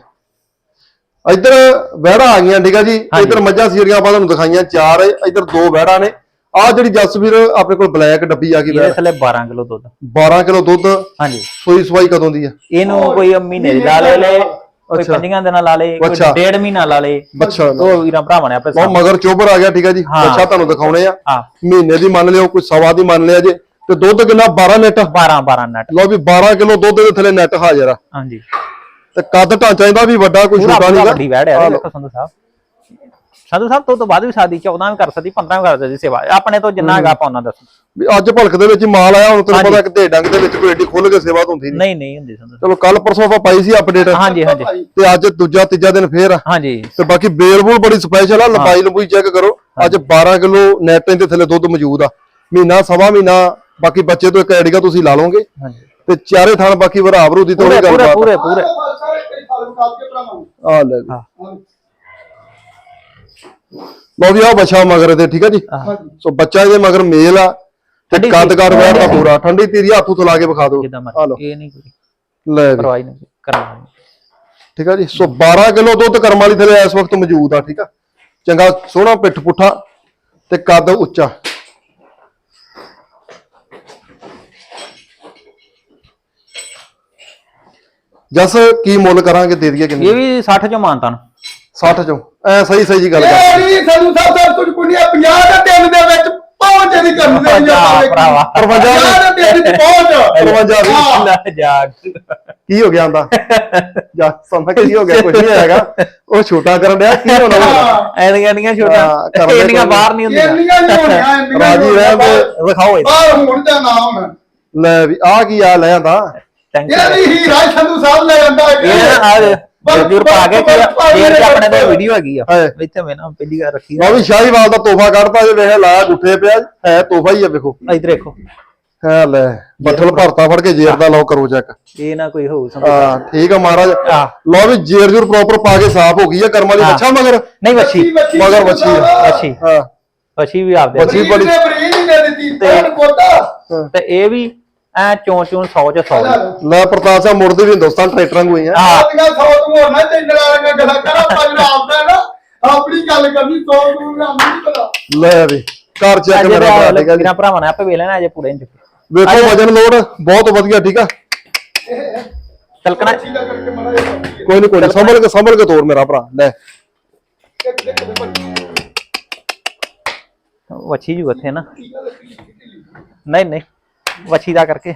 ਇੱਧਰ ਵਹਿੜਾ ਆ ਗਈਆਂ ਠੀਕ ਆ ਜੀ। ਇੱਧਰ ਮੱਝਾਂ ਸੀਰੀਆਂ ਆਪਾਂ ਤੁਹਾਨੂੰ ਦਿਖਾਈਆਂ। ਚਾਰ ਇੱਧਰ ਦੋ ਵਹਿੜਾ ਨੇ। ਆ ਜਿਹੜੀ ਜਸਵੀਰ ਆਪਣੇ ਕੋਲ ਬਲੈਕ ਡੱਬੀ ਆ ਗਈ ਇਹਦੇ ਥੱਲੇ 12 ਕਿਲੋ ਦੁੱਧ। 12 ਕਿਲੋ ਦੁੱਧ? ਹਾਂਜੀ। ਸੂਈ ਸਵਾਈ ਕਦੋਂ ਦੀ ਆ? ਇਹਨੂੰ ਕੋਈ ਮਹੀਨੇ ਦੀ ਲਾ ਲੈ ਲੈ ਕੋਈ ਅੱਛਾ। ਪੰਜੀਆਂ ਦਿਨਾਂ ਲਾ ਲੇ ਕੋਈ ਅੱਛਾ। ਡੇਢ ਮਹੀਨਾ ਲਾ ਲੇ ਬੱਚਾ ਉਹ ਵੀਰਾਂ ਭਰਾਵਾਂ ਨੇ ਆਪੇ ਉਹ ਮਗਰ ਚੋਬਰ ਆ ਗਿਆ ਠੀਕ ਆ ਜੀ। ਬੱਚਾ ਤੁਹਾਨੂੰ ਦਿਖਾਉਣੇ ਆ। ਮਹੀਨੇ ਦੀ ਮੰਨ ਲਿਓ ਕੋਈ ਸਵਾ ਦੀ ਮੰਨ ਲਿਆ ਜੇ। ਤੇ ਦੁੱਧ ਕਿੰਨਾ? 12 ਲੀਟਰ 12 12 ਨਟ ਲਓ ਵੀ 12 ਕਿਲੋ ਦੁੱਧ ਦੇ ਥੱਲੇ ਨੈਟ ਹਾਜ਼ਰ ਆ। ਹਾਂਜੀ। ਤੇ ਕੱਦ ਢਾਂਚਾ ਇਹਦਾ ਵੀ ਵੱਡਾ ਕੋਈ ਪੂਰਾ ਛੋਟਾ ਪੂਰਾ ਨਹੀਂਗਾ ਵੱਡੀ ਵੈੜ ਹੈ ਦੇਖੋ ਸੰਧੂ ਸਾਹਿਬ। ਸੰਧੂ ਸਾਹਿਬ ਤੋਂ ਤੋਂ ਬਾਅਦ ਵੀ ਸਾਦੀ 14 ਵੀ ਕਰ ਸਕਦੀ 15 ਵੀ ਕਰ ਸਕਦੀ ਸੇਵਾ। ਆਪਣੇ ਤੋਂ ਜਿੰਨਾ ਹੈਗਾ ਆਪਾਂ ਉਹਨਾਂ ਦੱਸ। ਵੀ ਅੱਜ ਭਲਕ ਦੇ ਵਿੱਚ ਮਾਲ ਆਇਆ ਹੁਣ ਤੈਨੂੰ। ਪਤਾ ਕਿ ਡੰਗ ਦੇ ਵਿੱਚ ਕੋਈ ਏਡੀ ਖੁੱਲ ਕੇ ਸੇਵਾ ਤਾਂ ਹੁੰਦੀ ਨਹੀਂ ਨਹੀਂ ਨਹੀਂ ਹੁੰਦੀ ਸੰਧੂ। ਚਲੋ ਕੱਲ ਪਰਸੋਂ ਆਪਾਂ ਪਾਈ ਸੀ ਅਪਡੇਟ ਹਾਂਜੀ ਹਾਂਜੀ। ਤੇ ਅੱਜ ਦੂਜਾ ਤੀਜਾ ਦਿਨ ਫੇਰ ਹਾਂਜੀ। ਤੇ ਬਾਕੀ ਬੇਲ ਬੂਲ ਬੜੀ ਸਪੈਸ਼ਲ ਆ ਲੰਬਾਈ ਲੰਬੂਈ ਚੈੱਕ ਕਰੋ। ਅੱਜ 12 ਕਿਲੋ ਨੈਟ ਦੇ ਥੱਲੇ ਦੁੱਧ ਮੌਜੂਦ ਆ। ਮਹੀਨਾ ਸਵਾ ਮਹੀਨਾ ਬਾਕੀ ਬੱਚੇ ਤੋਂ ਇੱਕ ਐਡੀਗਾ ਤੁਸੀਂ ਲਾ ਲਓਗੇ। ਹਾਂਜੀ। ਤੇ ਚਾਰੇ ਥਾਣ ਬਾਕੀ ਭਰੂ ਦੀ ਪੂਰੇ ਥੋੜੀ ਗੱਲ ਪੂਰੇ ਬਾਤ ਪੂਰੇ ਪੂਰੇ ਭਰਾਵਾਂ ਆ ਲੈ ਜੀ। ਲਓ ਵੀ ਆ ਬੱਚਾ ਮਗਰ ਤੇ ਠੀਕ ਆ ਜੀ। ਸੋ ਬੱਚਾ ਇਹਦੇ ਮਗਰ ਮੇਲ ਆ ਤੇ ਠੰਡੀ ਕੱਦ। ਕਰ ਵੈਰ ਦਾ ਪੂਰਾ। ਠੰਡੀ ਤੀਰੀ ਹੱਥੋਂ ਤੋਂ ਲਾ ਕੇ ਵਿਖਾ ਦਿਓ। ਜਿੱਦਾਂ ਆ ਲਓ। ਮਰਜ਼ੀ ਇਹ ਨਹੀਂ ਕੋਈ ਲੈ ਪਰਵਾਹ ਨਹੀਂ ਠੀਕ ਆ ਜੀ? ਸੋ 12 ਕਿਲੋ ਦੁੱਧ ਕਰਮ ਵਾਲੀ ਥਲੇ ਇਸ ਵਕਤ ਮੌਜੂਦ ਆ ਠੀਕ ਆ? ਚੰਗਾ ਸੋਹਣਾ ਪਿੱਠ ਪੁੱਠਾ ਤੇ ਕੱਦ ਉੱਚਾ। ਜਸ ਕੀ ਮੁੱਲ ਕਰਾਂਗੇ? ਦੇ ਦਈਏ ਕਿੰਨੀ? ਇਹ ਵੀ 60 ਚੋਂ ਮਾਨਤਨ। 60 ਚੋਂ। ਐ ਸਹੀ ਸਹੀ ਜੀ ਗੱਲ ਕਰ। ਇਹ ਨਹੀਂ ਸੰਧੂ ਸਾਹਿਬ ਸਾਹਿਬ ਕੁਝ ਕੁੜੀਆਂ 50 ਦੇ ਦਿਨ ਦੇ ਵਿੱਚ ਪਹੁੰਚ ਦੀ ਕਰਨ ਦੇ ਜਾ ਭਰਾਵਾ। 50 ਦੇ ਦਿਨ ਚ ਪਹੁੰਚ। 53 ਦੀ। ਲੈ ਜਾਗ। ਕੀ ਹੋ ਗਿਆ ਆਂਦਾ ਜਾ ਸਮਝ ਕੀ ਹੋ ਗਿਆ? ਕੁਝ ਨਹੀਂ ਹੈਗਾ। ਉਹ ਛੋਟਾ ਕਰਨ ਡਿਆ ਕੀ ਹੋਣਾ ਹੋਰ? ਐਨੀਆਂ ਨੀਆਂ ਹਾਂ, ਛੋਟਾ ਕੋਈ ਬਾਹਰ ਨਹੀਂ ਹੁੰਦੀਆਂ। ਇੰਨੀਆਂ ਨਹੀਂ ਹੋਣੀਆਂ ਇੰਨੀਆਂ ਰਾਜੀ ਨਹੀਂ ਰਹਿ। ਤੇ ਵਿਖਾਓ ਇਹ ਬਾਹਰ ਹੋਣ ਦਾ ਨਾਮ ਲੈ ਵੀ ਆ ਕੀ ਆ ਲੈ ਆਂਦਾ? ਥੈਂਕ ਇਹ ਵੀ ਹੀ ਰਾਜ ਸੰਧੂ ਸਾਹਿਬ ਲੈ ਜਾਂਦਾ ਇਹ ਆ ਜਰੂਰ ਪਾ ਕੇ ਫੇਰ ਤੇ ਆਪਣੇ ਤੋਂ। ਵੀਡੀਓ ਹੈਗੀ ਆ। ਇੱਥੇ ਮੈਂ ਨਾ ਪਹਿਲੀ ਵਾਰ ਰੱਖੀ ਲਓ ਵੀ ਸ਼ਾਹੀਵਾਲ ਦਾ ਤੋਹਫਾ ਕੱਢਤਾ ਜੇ ਵੇਖ ਲਾਇਆ ਗੁੱਠੇ ਪਿਆ ਹੈ ਤੋਹਫਾ ਹੀ ਆ ਵੇਖੋ। ਇਧਰ ਦੇਖੋ ਹੈ ਲੈ ਬੱਠਲ ਭਰਤਾ ਫੜ ਕੇ ਜੇਰ ਦਾ ਲਓ ਕਰੋ ਚੈੱਕ ਇਹ ਨਾ ਕੋਈ ਹੋ ਸਮਝ। ਹਾਂ ਠੀਕ ਆ ਮਹਾਰਾਜ। ਲਓ ਵੀ ਜੇਰ ਜੂਰ ਪ੍ਰੋਪਰ ਪਾ ਕੇ ਸਾਫ਼ ਹੋ ਗਈ ਆ ਕਰਮ ਵਾਲੀ। ਬੱਚਾ ਮਗਰ। ਨਹੀਂ ਵੱਛੀ। ਮਗਰ ਵੱਛੀ ਆ। ਅੱਛੀ ਹਾਂ। ਵੱਛੀ ਵੀ ਆਪਦੇ ਵੱਛੀ ਬੜੀ- ਬੜੀ ਬਰੀਨ ਹੀ ਦੇ ਦਿੱਤੀ ਕੋਣ ਕੋਤਾ ਤੇ ਇਹ ਵੀ ਐ ਚੋਂ ਚੋਂ 100 ਚ 100 ਲੈ ਪ੍ਰਤਾਪ ਸਿੰਘ ਮੁੜਦੇ ਵੀ ਹਿੰਦੁਸਤਾਨ ਟਰੈਕਟਰਾਂ ਕੋਈ ਆ। ਹਾਂ। ਆਪਣੀਆਂ ਸੌ ਤੋਂ ਹੋਣਾ ਤੇ ਇੰਗਲਾ ਗੱਲਾਂ ਕਰਾਂ ਪੰਜ ਆਪਦਾ ਨਾ। ਆਪਣੀ ਗੱਲ ਕਰਨੀ ਸੌ ਤੋਂ ਨਾ ਨਹੀਂ ਪਤਾ। ਲੈ ਵੀ ਘਰ ਚੈੱਕ ਮੇਰਾ ਭਰਾ ਠੀਕ ਆ ਜੀ ਵੀਰਾਂ ਭਰਾਵਾਂ ਨੇ ਆਪੇ ਵੇਖ ਲੈਣਾ ਅਜੇ ਪੂਰੇ ਇੰਚ ਵੇਖੋ ਵਜਨ ਲੋਡ ਬਹੁਤ ਵਧੀਆ ਠੀਕ ਆ? ਤਲਕਣਾ ਕੋਈ ਨਹੀਂ ਕੋਈ ਨੀ, ਸੰਭਲ ਕੇ ਸੰਭਲ ਕੇ ਤੋਰ ਮੇਰਾ ਭਰਾ ਲੈ। ਦੇ ਵੱਛੀ ਜੂ ਉੱਥੇ ਨਾ। ਨਹੀਂ ਨਹੀਂ। ਵੱਛੀ ਦਾ ਕਰਕੇ।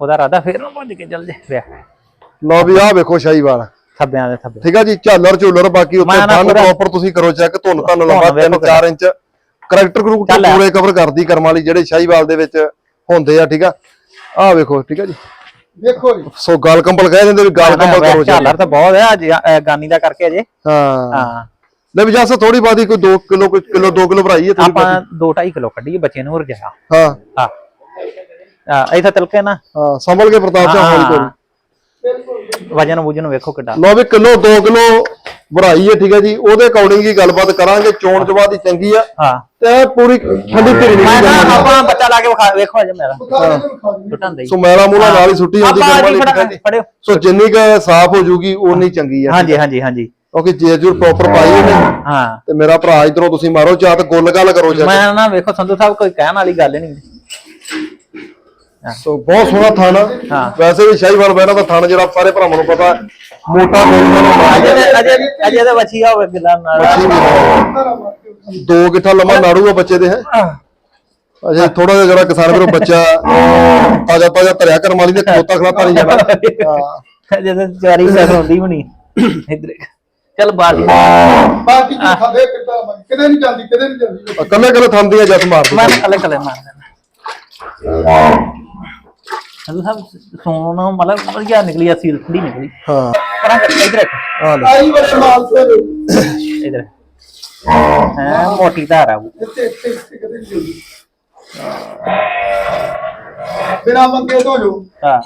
ਉਹਦਾ ਰਾਦਾ ਫੇਰ ਨਾ ਭੱਜ ਕੇ ਚੱਲ ਜੇ। ਵੇ ਲਓ ਵੀ ਆਹ ਵੇਖੋ ਸ਼ਾਹੀਵਾਲ ਥੱਬਿਆਂ ਦੇ ਥੱਬੇ। ਠੀਕ ਆ ਜੀ ਝਾਲਰ ਝੂਲਰ ਬਾਕੀ ਉੱਤੇ ਮੈਂ ਨਾ ਫਨ ਪੂਰਾ- ਪ੍ਰੋਪਰ ਤੁਸੀਂ ਕਰੋ ਚੈੱਕ ਧੁੰਨ ਧੰਨ ਲੰਬਾ ਧੁੰਨ ਵੇਖੋ 3-4 ਇੰਚ। ਕਰੈਕਟਰ ਗਰੁੱਪ ਚੱਲ ਆ। ਪੂਰੇ ਕਵਰ ਕਰਦੀ ਕਰਮ ਵਾਲੀ ਜਿਹੜੇ ਸ਼ਾਹੀਵਾਲ ਦੇ ਵਿੱਚ ਹੁੰਦੇ ਆ ਠੀਕ ਆ? ਆਹ ਵੇਖੋ ਠੀਕ ਆ ਜੀ। ਵੇਖੋ ਜੀ। ਸੋ ਗਾਲ ਕੰਬਲ ਕਹਿ ਦਿੰਦੇ ਵੀ ਗਾਲ ਕੰਬਲ ਕਰੋ ਜੀ ਝਾਲਰ ਤਾਂ ਬਹੁਤ ਹੈ ਅੱਜ ਅ, ਗਾਨੀ ਦਾ ਕਰਕੇ ਅਜੇ। ਹਾਂ। ਹਾਂ। ਲੈ ਵੀ ਜੱਸ ਥੋੜੀ ਬਾਦੀ ਕੋਈ 2 ਕਿਲੋ ਕੋਈ ਕਿਲੋ 2 ਕਿਲੋ ਭਰਾਈ ਹੈ ਥੋੜੀ ਆਪਾਂ 2.5 ਕਿਲੋ ਕੱਢੀਏ ਬੱਚੇ ਨੂੰ ਰਜਾਇਆ ਹਾਂ। ਹਾਂ। ਇੱਥੇ ਤਲਕੇ ਨਾ? ਹਾਂ ਸੰਭਲ ਕੇ ਪ੍ਰਤਾਪ ਸਿੰਘ ਹੌਲੀ ਤੋਰੀ ਵਜਨ ਵੁਜਨ ਵੇਖੋ ਕਿੱਡਾ। ਲਓ ਵੀ ਕਿਲੋ 2 ਕਿਲੋ ਭਰਾਈ ਹੈ ਠੀਕ ਹੈ ਜੀ। ਉਹਦੇ ਅਕੋਰਡਿੰਗ ਹੀ ਗੱਲਬਾਤ ਕਰਾਂਗੇ ਚੋਣ ਚਵਾ ਦੀ ਚੰਗੀ ਆ। ਹਾਂ। ਤੇ ਪੂਰੀ ਠੰਡੀ ਧੀਰੀ ਮੈਂ ਨਹੀਂ ਨਾ ਜਾਂਦੀ ਆਪਾਂ ਬੱਚਾ ਲਾ ਕੇ ਵਿਖਾ ਵੇਖੋ ਅਜੇ ਮੇਰਾ। ਟੁੱਟਣ ਦੇ ਸੋ ਮੈਲਾ ਮੂਲਾ ਨਾਲ ਹੀ ਸੁੱਟੀ ਹੁੰਦੀ ਆਪਾਂ ਕਰਮ ਜੀ ਵਾਲੀ ਠੀਕ ਹੈ ਫੜਾ ਜੀ ਫੜਿਓ। ਸੋ ਜਿੰਨੀ ਕ ਸਾਫ਼ ਹੋ ਜੂਗੀ ਉਨੀ ਚੰਗੀ ਆ ਹਾਂਜੀ ਹਾਂਜੀ ਹਾਂਜੀ। ਕਿਉਂਕਿ ਜੇ ਜੂਰ ਪ੍ਰੋਪਰ ਪਾਈ ਉਹਨੇ ਹਾਂ। ਤੇ ਮੇਰਾ ਭਰਾ ਇਧਰੋਂ ਤੁਸੀਂ ਮਾਰੋ ਚਾਤ ਗੁੱਲ ਗੱਲ ਕਰੋ ਜੀ ਮੈਂ ਨਾ ਵੇਖੋ ਸੰਧੂ ਸਾਹਿਬ ਕੋਈ ਕਹਿਣ ਵਾਲੀ ਗੱਲ ਨਹੀਂ। ਸੋ ਬਹੁਤ ਸੋਹਣਾ ਥਾਣਾ। ਵੈਸੇ ਵੀ ਸ਼ਾਹੀਵਾਲ ਬੈਣਾ ਦਾ ਥਾਣਾ ਜਿਹੜਾ ਸਾਰੇ ਭਰਾਵਾਂ ਨੂੰ ਪਤਾ ਮੋਟਾ ਅਜੇ ਦੇ- ਅਜੇ ਅਜੇ ਦੇ ਬੱਚੀ ਹੋਵੇ ਗਿਲਾ ਨਾਲ। ਦੋ ਗਿੱਠਾ ਲੰਮਾ ਨਾੜੂ ਆ ਬੱਚੇ ਦੇ ਹੈ। ਅਜੇ ਥੋੜਾ ਜਿਹਾ ਜਿਹੜਾ ਕਿਸਾਨ ਵੀਰੋ ਬੱਚਾ ਤਾਜਾ ਤਾਜਾ ਧਰਿਆ ਕਰਮ ਵਾਲੀ ਨੇ ਖੋਤਾ ਖਲਾਤਾ ਨਹੀਂ ਜਾਣਾ। ਹਾਂ। ਅਜੇ ਤੇ ਚਾਰੀ ਸੈਟ ਹੁੰਦੀ ਵੀ ਨਹੀਂ ਇਧਰ। ਚੱਲ ਬਾਜੀ ਬਾਕੀ ਜੀ ਖਾਦੇ ਕਿੱਦਾਂ ਮੈਂ ਕਿਤੇ ਨਹੀਂ ਜਾਂਦੀ ਕਿਤੇ ਨਹੀਂ ਜਾਂਦੀ ਕੱਲੇ ਕੱਲੇ ਥੰਦੀ ਆ ਜੱਟ ਮਾਰ ਮੈਂ ਦੇ ਕਲੇ ਕਲੇ ਮਾਰ ਦੇਣਾ ਸੰਧੂ ਸਾਹਿਬ ਸੋਨਾ ਮਤਲਬ ਵਧੀਆ ਨਿਕਲੀ ਆ ਸੀਲ ਥੋੜੀ ਨਿਕਲੀ। ਹਾਂ। ਪਰਾਂ ਕਰ ਇਧਰ ਆ ਲੈ। ਆਈ ਬੜੇ ਮਾਲ ਸੇ ਇਧਰ ਹੈ ਮੋਟੀ ਧਾਰ ਆ ਉਹ। ਇੱਥੇ ਇੱਥੇ ਇੱਥੇ ਕਿਤੇ ਨਹੀਂ ਜਾਂਦੀ ਬਿਨਾ ਮੰਗੇ ਤੋਂ ਜੋ ਹਾਂ।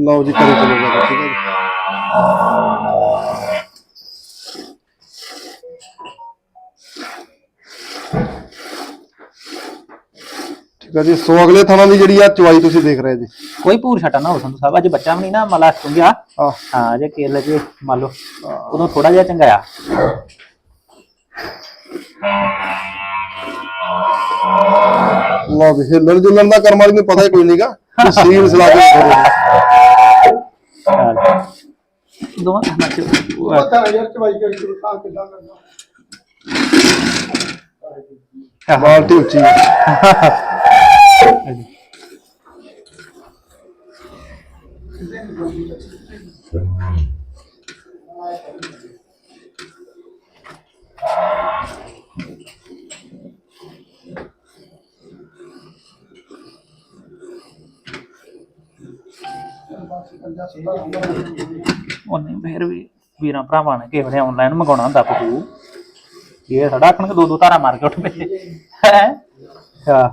ਲਓ ਜੀ ਕਰੀ ਚਲੋ ਠੀਕ ਹੈ ਜੀ। ਠੀਕ ਹੈ ਜੀ ਸੋ ਅਗਲੇ ਥਾਣਾ ਦੀ ਜਿਹੜੀ ਆ ਚਵਾਈ ਤੁਸੀਂ ਦੇਖ ਰਹੇ ਜੀ। ਕੋਈ ਪੂਰ ਛਟਾ ਨਾ ਹੋ ਸੰਧੂ ਸਾਹਿਬ ਅੱਜ ਬੱਚਾ ਵੀ ਨਹੀਂ ਨਾ ਮਲਾ ਚੁੰਗਿਆ। ਆ ਹਾਂ ਜੇ ਕੇਲ ਜੇ ਮੰਨ ਲਓ ਉਦੋਂ ਥੋੜਾ ਜਿਹਾ ਚੰਗਾਇਆ ਲਓ ਵੀ ਹਿੱਲਣ ਜੁਲਣ ਦਾ ਕਰਮ ਵਾਲੀ ਨੂੰ ਪਤਾ ਹੀ ਕੋਈ ਨਹੀਂਗਾ ਸੀਲ ਸਲਾ ਕੇ ਦੋਵਾਂ ਖਾਣਾ ਚ ਪਤਾ ਹੈ ਯਾਰ ਚਵਾਈ ਕਰੀ ਤੂੰ ਖਾ ਕਿੱਦਾਂ ਕਰਨਾ। ਬਾਲਟੀ ਉੱਚੀ। ਹੈ। ਉਹਨੇ ਫੇਰ ਵੀ ਵੀਰਾਂ ਭਰਾਵਾਂ ਨੇ ਕਿਸੇ ਨੇ ਆਨਲਾਈਨ ਮੰਗਾਉਣਾ ਹੁੰਦਾ ਪਪੂ। ਇਹ ਸਾਡਾ ਆਖਣ ਦੋ ਦੋ ਧਾਰਾ ਮਾਰ ਕੇ ਉੱਠ ਪਏ। ਹੈ? ਹਾਂ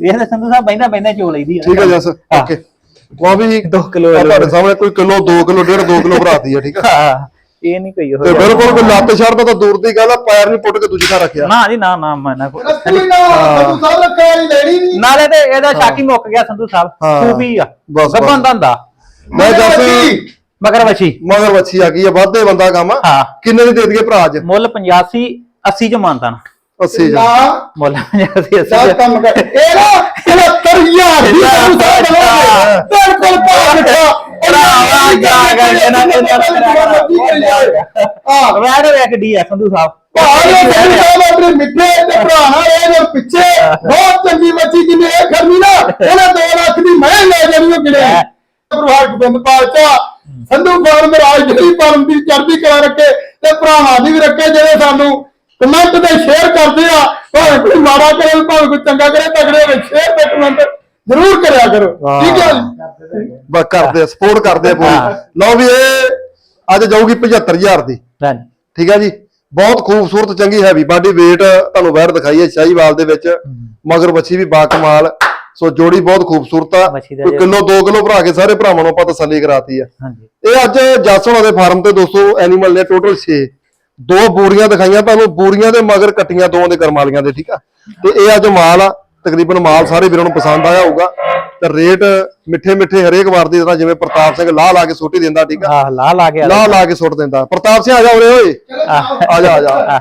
ਇਹ ਤਾਂ ਸੰਧੂ ਸਾਹਿਬ ਬੈਂਦਾ ਬੈਂਦਾ ਚੋ ਲਈਦੀ ਆ। ਠੀਕ ਹੈ ਜਸ ਓਕੇ। ਲਓ ਵੀ ਦੋ ਕਿਲੋ ਆਹ ਤੁਹਾਡੇ ਸਾਹਮਣੇ ਕੋਈ ਕਿਲੋ 2 ਕਿਲੋ 1.5 2 ਕਿਲੋ ਭਰਾਤੀ ਆ ਠੀਕ ਆ? ਹਾਂ ਇਹ ਨਹੀਂ ਕੋਈ ਤੇ ਹੋ ਬਿਲਕੁਲ ਕੋਈ ਲੱਤ ਛੱਡਦਾ ਤਾਂ ਦੂਰ ਦੀ ਗੱਲ ਆ ਪੈਰ ਨਹੀਂ ਪੁੱਟ ਕੇ ਦੂਜੀ ਥਾਂ ਰੱਖਿਆ। ਨਾ ਜੀ ਨਾ ਨਾ ਮੈਂ ਨਾ ਕੋਈ- ਰੱਖੀ ਨਾ ਤੂੰ ਸਭ ਰੱਖਿਆ ਹੀ ਲੈਣੀ ਨਹੀਂ। ਨਾਲੇ ਤੇ ਇਹਦਾ ਸ਼ਾਕੀ ਮੁੱਕ ਗਿਆ ਸੰਧੂ ਸਾਹਿਬ ਹਾਂ। ਖੂਬੀ ਆ ਬਸ, ਬਸ। ਦੰਦਾ ਮੈਂ ਜਸ ਮਗਰ ਵਛੀ ਮਗਰ ਵੱਛੀ ਆ ਗਈ ਆ ਵੱਧੇ ਬੰਦਾ ਕੰਮ ਆ। ਹਾਂ। ਕਿੰਨੇ ਦੀ ਦੇ ਦਈਏ ਭਰਾ ਅੱਜ? ਮੁੱਲ 85 80 ਚ ਮੰਨਤਾ ਨਾ। 80 ਨਾ। ਮੁੱਲ 85 ਜਾ 80 ਕੰਮ ਕਰ। ਇਹ ਨਾ 73000 ਦੀ ਸਾਹ ਦਵਾਂਗੇ ਬਿਲਕੁਲ ਪਾ ਦਿੱਤਾ ਭਰਾਵਾ ਜਾ ਕੇ ਇਹਨਾਂ ਨੇ ਆ ਵੈਡ ਵੇਖ ਡੀ ਆ ਸੰਧੂ ਸਾਹਿਬ। ਭਾਵੇਂ ਸੰਧੂ ਸਾਹਿਬ ਆਪਣੇ ਮਿੱਠੇ ਤੇ ਭਰਾਣਾ ਇਹ ਜੋ ਪਿੱਛੇ ਬਹੁਤ ਚੰਗੀ ਬੱਚੀ ਜਿਹਨੇ ਇਹ ਖਰਨੀ ਨਾ ਉਹਨੇ 2 ਲੱਖ ਦੀ ਮੈਂ ਲੈ ਜਾਣੀ ਉਹ ਕਿਨੇ ਪ੍ਰਭਾਤ ਗੋਬਿੰਦ ਪਾਤਸ਼ਾਹ ਸੰਧੂ ਫਾਰਮ ਰਾਜ ਜਿਹੜੀ ਫਾਰਮ ਦੀ ਚੜ੍ਹਦੀ ਕਲਾ ਰੱਖੇ ਤੇ ਭਰਾਵਾਂ ਦੀ ਵੀ ਰੱਖੇ ਜਿਹੜੇ ਸਾਨੂੰ ਕਮੈਂਟ ਤੇ ਸ਼ੇਅਰ ਕਰਦੇ ਆ। ਭਾਵੇਂ ਕੋਈ ਮਾੜਾ ਕਰੇ ਭਾਵੇਂ ਕੋਈ ਚੰਗਾ ਕਰੇ ਤਗੜੇ ਹੋਵੇ ਸ਼ੇਅਰ ਤੇ ਕਮੈਂਟ ਜ਼ਰੂਰ ਕਰਿਆ ਕਰੋ। ਠੀਕ ਹੈ ਜੀ? ਬਸ ਕਰਦੇ ਸਪੋਰਟ ਕਰਦੇ ਆ। ਪੂਰੀ। ਲਓ ਵੀ ਇਹ ਅੱਜ ਜਾਊਗੀ 75000 ਦੀ। ਹਾਂਜੀ ਠੀਕ ਹੈ ਜੀ? ਬਹੁਤ ਖੂਬਸੂਰਤ ਚੰਗੀ ਹੈਵੀ ਬਾਡੀ weight ਤੁਹਾਨੂੰ ਬਾਹਰ ਦਿਖਾਈ ਹੈ ਸ਼ਾਹੀਵਾਲ ਦੇ ਵਿੱਚ। ਮਗਰ ਬੱਚੀ ਵੀ ਬਾ ਕਮਾਲ। ਸੋ ਜੋੜੀ ਬਹੁਤ ਖੂਬਸੂਰਤ ਆ। ਵੱਛੀ ਦਾ ਕੋਈ ਕਿਲੋ 2 ਕਿਲੋ ਭਰਾ ਕੇ ਸਾਰੇ ਭਰਾਵਾਂ ਨੂੰ ਆਪਾਂ ਤਸੱਲੀ ਕਰਾਤੀ ਆ। ਹਾਂਜੀ। ਇਹ ਅੱਜ ਜਾਸਣਾ ਦੇ ਫਾਰਮ ਤੇ ਦੋਸਤੋ ਐਨੀਮਲ ਨੇ ਟੋਟਲ 6 ਦੋ ਬੂਰੀਆਂ ਦਿਖਾਈਆਂ ਤੁਹਾਨੂੰ ਬੂਰੀਆਂ ਦੇ ਮਗਰ ਕੱਟੀਆਂ ਦੋਵਾਂ ਦੇ ਕਰਮਾਲੀਆਂ ਦੇ ਠੀਕ ਆ? ਤੇ ਇਹ ਅੱਜ ਮਾਲ ਆ ਤਕਰੀਬਨ ਮਾਲ ਸਾਰੇ ਵੀਰਾਂ ਨੂੰ ਪਸੰਦ ਆਇਆ ਹੋਊਗਾ। ਤੇ ਰੇਟ ਮਿੱਠੇ ਮਿੱਠੇ ਹਰੇਕ ਵਾਰ ਦੀ ਤਰ੍ਹਾਂ ਜਿਵੇਂ ਪ੍ਰਤਾਪ ਸਿੰਘ ਲਾਹ ਲਾ ਕੇ ਸੁੱਟ ਹੀ ਦਿੰਦਾ ਠੀਕ ਆ? ਆਹ ਲਾ ਲਾ ਕੇ ਲਾਹ ਲਾ ਕੇ ਸੁੱਟ ਦਿੰਦਾ। ਪ੍ਰਤਾਪ ਸਿੰਘ ਆ ਜਾ ਉਰੇ ਓਏ। ਆ ਜਾ ਆ ਜਾ।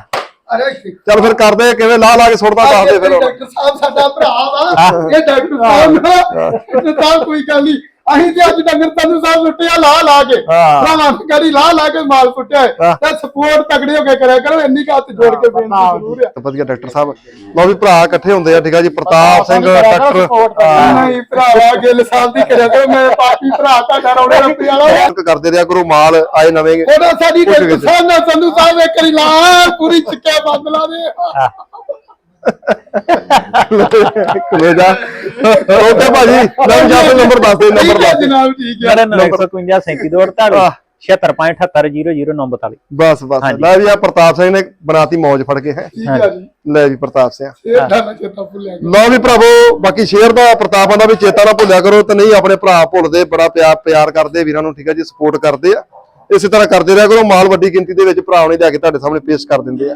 ਅਰੇ ਚੱਲ ਫਿਰ ਕਰਦੇ ਕਿਵੇਂ ਲਾ ਲਾ ਕੇ ਸੁੱਟਦਾ ਦੱਸ ਦੇ ਫਿਰ। ਡਾਕਟਰ ਸਾਹਿਬ ਸਾਡਾ ਭਰਾ ਵਾ। ਇਹ ਡਾਕਟਰ ਸਾਹਿਬ ਨਾ ਤਾਂ ਕੋਈ ਗੱਲ ਨਹੀਂ ਅਸੀਂ ਤੇ ਅੱਜ ਡੰਗਰ ਤੈਨੂੰ ਸਾਹਿਬ ਲੁੱਟਿਆ ਲਾ ਲਾ ਕੇ। ਹਾਂ। ਭਰਾਵਾਂ ਦੀ ਗਾੜੀ ਲਾ ਲਾ ਕੇ ਮਾਲ ਸੁੱਟਿਆ ਹੈ। ਹਾਂ। ਤੇ ਸਪੋਰਟ ਤਗੜੇ ਹੋ ਕੇ ਕਰਿਆ ਕਰੋ ਇੰਨੀ ਕੁ ਹੱਥ ਜੋੜ ਕੇ ਬੇਨਤੀ ਜ਼ਰੂਰ ਹੈ। ਵਧੀਆ ਡਾਕਟਰ ਸਾਹਿਬ। ਲਓ ਵੀ ਭਰਾ ਇਕੱਠੇ ਹੁੰਦੇ ਆ ਠੀਕ ਆ ਜੀ ਪ੍ਰਤਾਪ ਸਿੰਘ ਡਾਕਟਰ ਨਹੀਂ ਭਰਾਵਾ ਗਿੱਲ ਸਾਹਿਬ ਦੀ ਕਰਿਆ ਕਰੋ ਮੈਂ ਪਾਪੀ ਭਰਾ ਤੁਹਾਡਾ ਰੌਣੇ ਰੱਪੀ ਵਾਲਾ। ਵਰਕ ਕਰਦੇ ਰਿਹਾ ਕਰੋ ਮਾਲ ਆਏ ਨਵੇਂ। ਉਹਦਾ ਸਾਡੀ ਕੁਛ ਡਾਕਟਰ ਵੀ ਸਾਹਿਬ ਨਾਲ ਸੰਧੂ ਸਾਹਿਬ ਇੱਕ ਵਾਰੀ ਲਾ ਪੂਰੀ ਚਿੱਕਿਆ ਬੰਦ ਲਾ ਦੇ। ਲੈ ਜਾ ਓਕੇ ਭਾਜੀ ਨਵ ਜਾਪ ਨੰਬਰ ਦੱਸ ਦੇ ਨੰਬਰ ਠੀਕ ਹੈ ਦੱਸ ਦੇ ਜਨਾਬ ਠੀਕ ਹੈ ਮੇਰੇ 951 37 ਆਹ। 76578000942 ਬਸ ਬਸ। ਹਾਂਜੀ। ਲੈ ਵੀ ਆ ਪ੍ਰਤਾਪ ਸਿੰਘ ਨੇ ਬਣਾਤੀ ਮੌਜ ਫੜ ਕੇ ਹੈ। ਠੀਕ ਹੈ ਜੀ। ਲੈ ਵੀ ਪ੍ਰਤਾਪ ਸਿੰਘ। ਇਹ ਢਾਣਾ ਚੇਤਾ ਭੁੱਲਿਆ ਗਿਆ। ਲਓ ਵੀ ਭਰਾਵੋ ਬਾਕੀ ਸ਼ੇਅਰ ਦਾ ਪ੍ਰਤਾਪਾਂ ਦਾ ਵੀ ਚੇਤਾ ਨਾ ਭੁੱਲਿਆ ਕਰੋ ਤੇ ਨਹੀਂ ਆਪਣੇ ਭਰਾ ਭੁੱਲਦੇ ਬੜਾ ਪਿਆਰ ਪਿਆਰ ਕਰਦੇ ਵੀਰਾਂ ਨੂੰ ਠੀਕ ਹੈ ਜੀ ਸਪੋਰਟ ਕਰਦੇ ਆ। ਇਸੇ ਤਰ੍ਹਾਂ ਕਰਦੇ ਰਿਹਾ ਕਰੋ ਮਾਲ ਵੱਡੀ ਗਿਣਤੀ ਦੇ ਵਿੱਚ ਭਰਾ ਨੇ ਲਿਆ ਕੇ ਤੁਹਾਡੇ ਸਾਹਮਣੇ ਪੇਸ਼ ਕਰ ਦਿੰਦੇ ਆ।